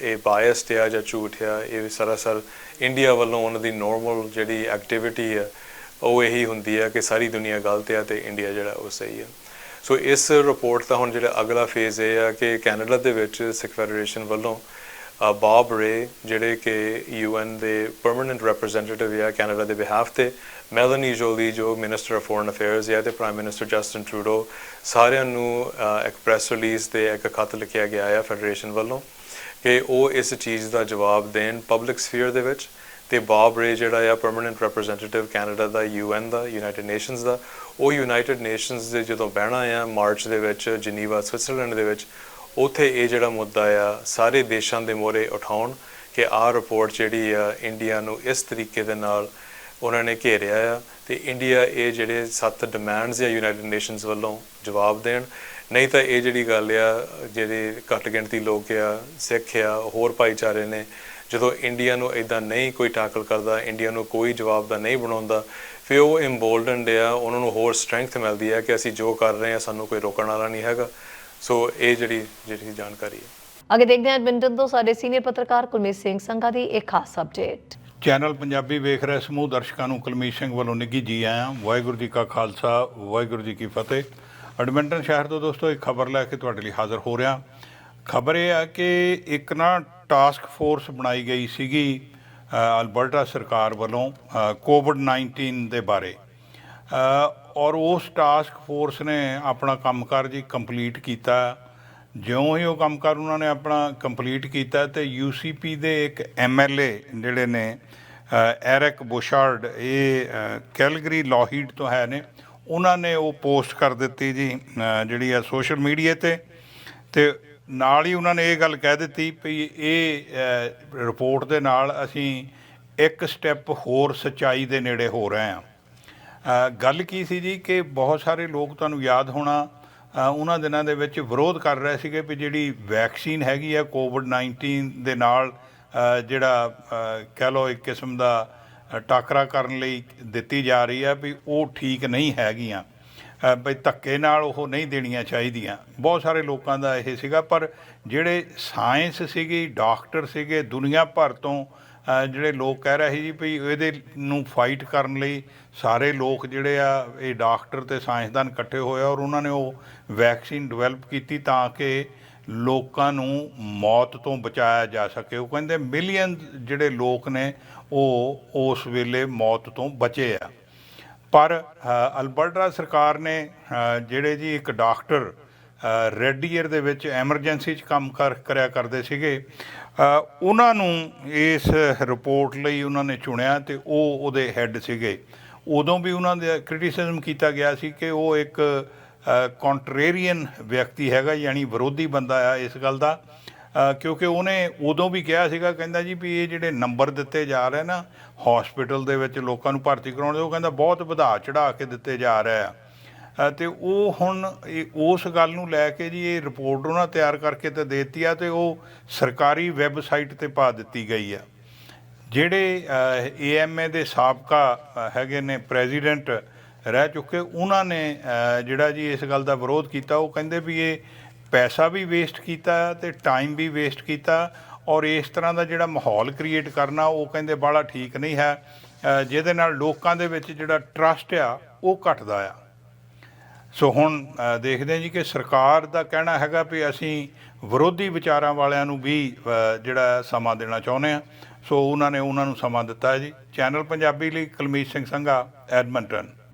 ਇਹ ਬਾਇਸਡ ਆ ਜਾਂ ਝੂਠ ਆ, ਇਹ ਸਰਾਸਰ ਇੰਡੀਆ ਵੱਲੋਂ ਉਹਨਾਂ ਦੀ ਨਾਰਮਲ ਜਿਹੜੀ ਐਕਟੀਵਿਟੀ ਆ ਉਹ ਇਹੀ ਹੁੰਦੀ ਆ ਕਿ ਸਾਰੀ ਦੁਨੀਆ ਗਲਤ ਆ ਤੇ ਇੰਡੀਆ ਜਿਹੜਾ ਉਹ ਸਹੀ ਆ ਸੋ ਇਸ ਰਿਪੋਰਟ ਦਾ ਹੁਣ ਜਿਹੜਾ ਅਗਲਾ ਫੇਜ਼ ਇਹ ਆ ਕਿ ਕੈਨੇਡਾ ਦੇ ਵਿੱਚ ਸਿੱਖ ਫੈਡਰੇਸ਼ਨ ਵੱਲੋਂ ਬਾਬ ਰੇ ਜਿਹੜੇ ਕਿ ਯੂਐਨ ਦੇ ਪਰਮਨੈਂਟ ਰਿਪਰੈਜ਼ੈਂਟੇਟਿਵ ਆ ਕੈਨੇਡਾ ਦੇ ਬਿਹਾਫ ਤੇ ਮੈਲਨੀ ਜੋਲੀ ਜੋ ਮਿਨਿਸਟਰ ਆਫ ਫੋਰਨ ਅਫੇਅਰਸ ਆ ਤੇ ਪ੍ਰਾਈਮ ਮਿਨਿਸਟਰ ਜਸਟਿਨ ਟਰੂਡੋ ਸਾਰਿਆਂ ਨੂੰ ਇੱਕ ਪ੍ਰੈਸ ਰਿਲੀਜ਼ ਤੇ ਇੱਕ ਖਤ ਲਿਖਿਆ ਗਿਆ ਆ ਫੈਡਰੇਸ਼ਨ ਵੱਲੋਂ ਕਿ ਉਹ ਇਸ ਚੀਜ਼ ਦਾ ਜਵਾਬ ਦੇਣ ਪਬਲਿਕ ਸਫੀਅਰ ਦੇ ਵਿੱਚ। ਤੇ ਬਾਬ ਰੇ ਜਿਹੜਾ ਆ ਪਰਮਨੈਂਟ ਰਿਪਰੈਜ਼ੈਂਟੇਟਿਵ ਕੈਨੇਡਾ ਦਾ ਯੂਐਨ ਦਾ ਯੂਨਾਈਟਿਡ ਨੇਸ਼ਨਸ ਦਾ, ਉਹ ਯੂਨਾਈਟਿਡ ਨੇਸ਼ਨਸ ਦੇ ਜਦੋਂ ਬਹਿਣਾ ਆ, ਮਾਰਚ ਦੇ ਵਿੱਚ, ਜਨੀਵਾ, ਸਵਿਟਜ਼ਰਲੈਂਡ ਦੇ ਵਿੱਚ, ਉਥੇ ਇਹ ਜਿਹੜਾ ਮੁੱਦਾ ਆ, ਸਾਰੇ ਦੇਸ਼ਾਂ ਦੇ ਮੋਰੇ ਉਠਾਉਣ ਕਿ ਆਹ ਰਿਪੋਰਟ ਜਿਹੜੀ ਆ ਇੰਡੀਆ ਨੂੰ ਇਸ ਤਰੀਕੇ ਦੇ ਨਾਲ ਉਹਨਾਂ ਨੇ ਘੇਰਿਆ ਆ ਤੇ ਇੰਡੀਆ ਇਹ ਜਿਹੜੇ ਸੱਤ ਡਿਮਾਂਡਸ ਆ ਯੂਨਾਈਟਿਡ ਨੇਸ਼ਨਸ ਵੱਲੋਂ ਜਵਾਬ ਦੇਣ। ਨਹੀਂ ਤਾਂ ਇਹ ਜਿਹੜੀ ਗੱਲ ਆ, ਜਿਹੜੇ ਘੱਟ ਗਿਣਤੀ ਲੋਕ ਆ, ਸਿੱਖ ਆ, ਹੋਰ ਭਾਈਚਾਰੇ ਨੇ ਜਦੋਂ ਇੰਡੀਆ ਨੂੰ ਇਦਾਂ ਨਹੀਂ ਕੋਈ ਟੈਕਲ ਕਰਦਾ ਇੰਡੀਆ ਨੂੰ ਕੋਈ ਜਵਾਬ ਦਾ ਨਹੀਂ ਬਣਾਉਂਦਾ ਫਿਰ ਉਹ ਇੰਬੋਲਡਨਡ ਆ ਉਹਨਾਂ ਨੂੰ ਹੋਰ ਸਟਰੈਂਥ ਮਿਲਦੀ ਹੈ ਕਿ ਅਸੀਂ ਜੋ ਕਰ ਰਹੇ ਹਾਂ ਸਾਨੂੰ ਕੋਈ ਰੋਕਣ ਵਾਲਾ ਨਹੀਂ ਹੈਗਾ। ਸੋ ਇਹ ਜਿਹੜੀ ਜਿਹੜੀ ਜਾਣਕਾਰੀ ਹੈ। ਅੱਗੇ ਦੇਖਦੇ ਹਾਂ ਐਡਮਿੰਟਨ ਤੋਂ ਸਾਡੇ ਸੀਨੀਅਰ ਪੱਤਰਕਾਰ ਕੁਲਮੀਤ ਸਿੰਘ ਸੰਘਾ ਦੀ ਇੱਕ ਖਾਸ ਅਪਡੇਟ ਚੈਨਲ ਪੰਜਾਬੀ ਵੇਖ ਰਹੇ ਸਮੂਹ ਦਰਸ਼ਕਾਂ ਨੂੰ ਕੁਲਮੀਤ ਸਿੰਘ ਵੱਲੋਂ ਨਿੱਘੀ ਜੀ ਆਇਆਂ ਵਾਹਿਗੁਰੂ ਜੀ ਕਾ ਖਾਲਸਾ ਵਾਹਿਗੁਰੂ ਜੀ ਕੀ ਫਤਿਹ। ਐਡਮਿੰਟਨ ਸ਼ਹਿਰ ਤੋਂ ਦੋਸਤੋ ਇੱਕ ਖਬਰ ਲੈ ਕੇ ਤੁਹਾਡੇ ਲਈ ਹਾਜ਼ਰ ਹੋ ਰਿਹਾ। ਖਬਰ ਇਹ ਆ ਕਿ ਇੱਕ ਨਾ ਟਾਸਕ ਫੋਰਸ ਬਣਾਈ ਗਈ ਸੀਗੀ ਅਲਬਰਟਾ ਸਰਕਾਰ ਵੱਲੋਂ ਕੋਵਿਡ 19 ਦੇ ਬਾਰੇ। ਔਰ ਉਸ ਟਾਸਕ ਫੋਰਸ ਨੇ ਆਪਣਾ ਕੰਮਕਾਰ ਜੀ ਕੰਪਲੀਟ ਕੀਤਾ। ਜਿਉਂ ਹੀ ਉਹ ਕੰਮਕਾਰ ਉਹਨਾਂ ਨੇ ਆਪਣਾ ਕੰਪਲੀਟ ਕੀਤਾ ਤੇ ਯੂਸੀਪੀ ਦੇ ਇੱਕ ਐਮਐਲਏ ਜਿਹੜੇ ਨੇ ਅ, ਐਰਿਕ ਬੁਸ਼ਾਰਡ ਇਹ ਕੈਲਗਰੀ ਲੋਹੀਡ ਤੋਂ ਹੈ ਨੇ ਉਹਨਾਂ ਨੇ ਉਹ ਪੋਸਟ ਕਰ ਦਿੱਤੀ ਜੀ ਜਿਹੜੀ ਆ ਸੋਸ਼ਲ ਮੀਡੀਆ ਤੇ। ਤੇ ਨਾਲ ਹੀ ਉਹਨਾਂ ਨੇ ਇਹ ਗੱਲ ਕਹਿ ਦਿੱਤੀ ਵੀ ਇਹ ਰਿਪੋਰਟ ਦੇ ਨਾਲ ਅਸੀਂ ਇੱਕ ਸਟੈਪ ਹੋਰ ਸਚਾਈ ਦੇ ਨੇੜੇ ਹੋ ਰਹੇ ਹਾਂ। ਗੱਲ ਕੀ ਸੀ ਜੀ ਕਿ ਬਹੁਤ ਸਾਰੇ ਲੋਕ ਤੁਹਾਨੂੰ ਯਾਦ ਹੋਣਾ ਉਹਨਾਂ ਦਿਨਾਂ ਦੇ ਵਿੱਚ ਵਿਰੋਧ ਕਰ ਰਹੇ ਸੀਗੇ ਵੀ ਜਿਹੜੀ ਵੈਕਸੀਨ ਹੈਗੀ ਆ ਕੋਵਿਡ 19 ਦੇ ਨਾਲ ਜਿਹੜਾ ਕਹਿ ਲਓ ਇੱਕ ਕਿਸਮ ਦਾ ਟਾਕਰਾ ਕਰਨ ਲਈ ਦਿੱਤੀ ਜਾ ਰਹੀ ਆ ਵੀ ਉਹ ਠੀਕ ਨਹੀਂ ਹੈਗੀਆਂ। ਬਈ ਧੱਕੇ ਨਾਲ ਉਹ ਨਹੀਂ ਦੇਣੀਆਂ ਚਾਹੀਦੀਆਂ। ਬਹੁਤ ਸਾਰੇ ਲੋਕਾਂ ਦਾ ਇਹ ਸੀਗਾ, ਪਰ ਜਿਹੜੇ ਸਾਇੰਸ ਸੀਗੀ ਡਾਕਟਰ ਸੀਗੇ, ਦੁਨੀਆ ਭਰ ਤੋਂ ਜਿਹੜੇ ਲੋਕ ਕਹਿ ਰਹੇ ਸੀ ਜੀ ਵੀ ਇਹਦੇ ਨੂੰ ਫਾਈਟ ਕਰਨ ਲਈ ਸਾਰੇ ਲੋਕ ਜਿਹੜੇ ਆ, ਇਹ ਡਾਕਟਰ ਤੇ ਸਾਇੰਸਦਾਨ ਇਕੱਠੇ ਹੋਏ ਔਰ ਉਹਨਾਂ ਨੇ ਉਹ ਵੈਕਸੀਨ ਡਿਵੈਲਪ ਕੀਤੀ ਤਾਂ ਕਿ ਲੋਕਾਂ ਨੂੰ ਮੌਤ ਤੋਂ ਬਚਾਇਆ ਜਾ ਸਕੇ। ਉਹ ਕਹਿੰਦੇ ਮਿਲੀਅਨ ਜਿਹੜੇ ਲੋਕ ਨੇ, ਉਹ ਉਸ ਵੇਲੇ ਮੌਤ ਤੋਂ ਬਚੇ ਆ। ਪਰ ਅ, ਅਲਬਰਟਾ ਸਰਕਾਰ ਨੇ ਜਿਹੜੇ ਜੀ ਇੱਕ ਡਾਕਟਰ ਰੈੱਡ ਈਅਰ ਦੇ ਵਿੱਚ ਐਮਰਜੈਂਸੀ 'ਚ ਕੰਮ ਕਰ ਕਰਿਆ ਕਰਦੇ ਸੀਗੇ ਉਹਨਾਂ ਨੂੰ ਇਸ ਰਿਪੋਰਟ ਲਈ ਉਹਨਾਂ ਨੇ ਚੁਣਿਆ ਤੇ ਉਹ ਉਹਦੇ ਹੈੱਡ ਸੀਗੇ। ਉਦੋਂ ਵੀ ਉਹਨਾਂ ਦੇ ਕ੍ਰਿਟਿਸਿਜ਼ਮ ਕੀਤਾ ਗਿਆ ਸੀ ਕਿ ਉਹ ਇੱਕ ਕੰਟਰੇਰੀਅਨ ਵਿਅਕਤੀ ਹੈਗਾ ਯਾਨੀ ਵਿਰੋਧੀ ਬੰਦਾ ਆ ਇਸ ਗੱਲ ਦਾ। ਕਿਉਂਕਿ ਉਹਨੇ ਉਦੋਂ ਵੀ ਕਿਹਾ ਸੀਗਾ ਕਹਿੰਦਾ ਜੀ ਵੀ ਇਹ ਜਿਹੜੇ ਨੰਬਰ ਦਿੱਤੇ ਜਾ ਰਹੇ ਨਾ ਹਸਪੀਟਲ ਦੇ ਵਿੱਚ ਲੋਕਾਂ ਨੂੰ ਭਰਤੀ ਕਰਾਉਣ ਦੇ ਉਹ ਕਹਿੰਦਾ ਬਹੁਤ ਵਧਾ ਚੜਾ ਕੇ ਦਿੱਤੇ ਜਾ ਰਹੇ ਆ। ਅ, ਤੇ ਉਹ ਹੁਣ ਉਸ ਗੱਲ ਨੂੰ ਲੈ ਕੇ ਜੀ ਇਹ ਰਿਪੋਰਟ ਉਹਨਾਂ ਤਿਆਰ ਕਰਕੇ ਤੇ ਦਿੱਤੀ ਆ ਤੇ ਉਹ ਸਰਕਾਰੀ ਵੈਬਸਾਈਟ ਤੇ ਪਾ ਦਿੱਤੀ ਗਈ ਆ। ਜਿਹੜੇ ਏਐਮਏ ਦੇ ਸਾਬਕਾ ਹੈਗੇ ਨੇ ਪ੍ਰੈਜ਼ੀਡੈਂਟ ਰਹਿ ਚੁੱਕੇ ਉਹਨਾਂ ਨੇ ਜਿਹੜਾ ਜੀ ਇਸ ਗੱਲ ਦਾ ਵਿਰੋਧ ਕੀਤਾ ਉਹ ਕਹਿੰਦੇ ਵੀ ਇਹ ਪੈਸਾ ਵੀ ਵੇਸਟ ਕੀਤਾ ਤੇ ਟਾਈਮ ਵੀ ਵੇਸਟ ਕੀਤਾ ਔਰ ਇਸ ਤਰ੍ਹਾਂ ਦਾ ਜਿਹੜਾ ਮਾਹੌਲ ਕ੍ਰੀਏਟ ਕਰਨਾ ਉਹ ਕਹਿੰਦੇ ਬਾਹਲਾ ਠੀਕ ਨਹੀਂ ਹੈ। ਜਿਹਦੇ ਨਾਲ ਲੋਕਾਂ ਦੇ ਵਿੱਚ ਜਿਹੜਾ ਟਰਸਟ ਆ, ਉਹ ਘਟਦਾ ਆ। ਸੋ ਹੁਣ ਦੇਖਦੇ ਹਾਂ ਜੀ ਕਿ ਸਰਕਾਰ ਦਾ ਕਹਿਣਾ ਹੈਗਾ ਵੀ ਅਸੀਂ ਵਿਰੋਧੀ ਵਿਚਾਰਾਂ ਵਾਲਿਆਂ ਨੂੰ ਵੀ ਜਿਹੜਾ ਸਮਾਂ ਦੇਣਾ ਚਾਹੁੰਦੇ ਆ ਸੋ ਉਹਨਾਂ ਨੇ ਉਹਨਾਂ ਨੂੰ ਸਮਾਂ ਦਿੱਤਾ ਜੀ। ਚੈਨਲ ਪੰਜਾਬੀ ਲਈ ਕੁਲਮੀਤ ਸਿੰਘ ਸੰਘਾ ਐਡਮੰਟਨ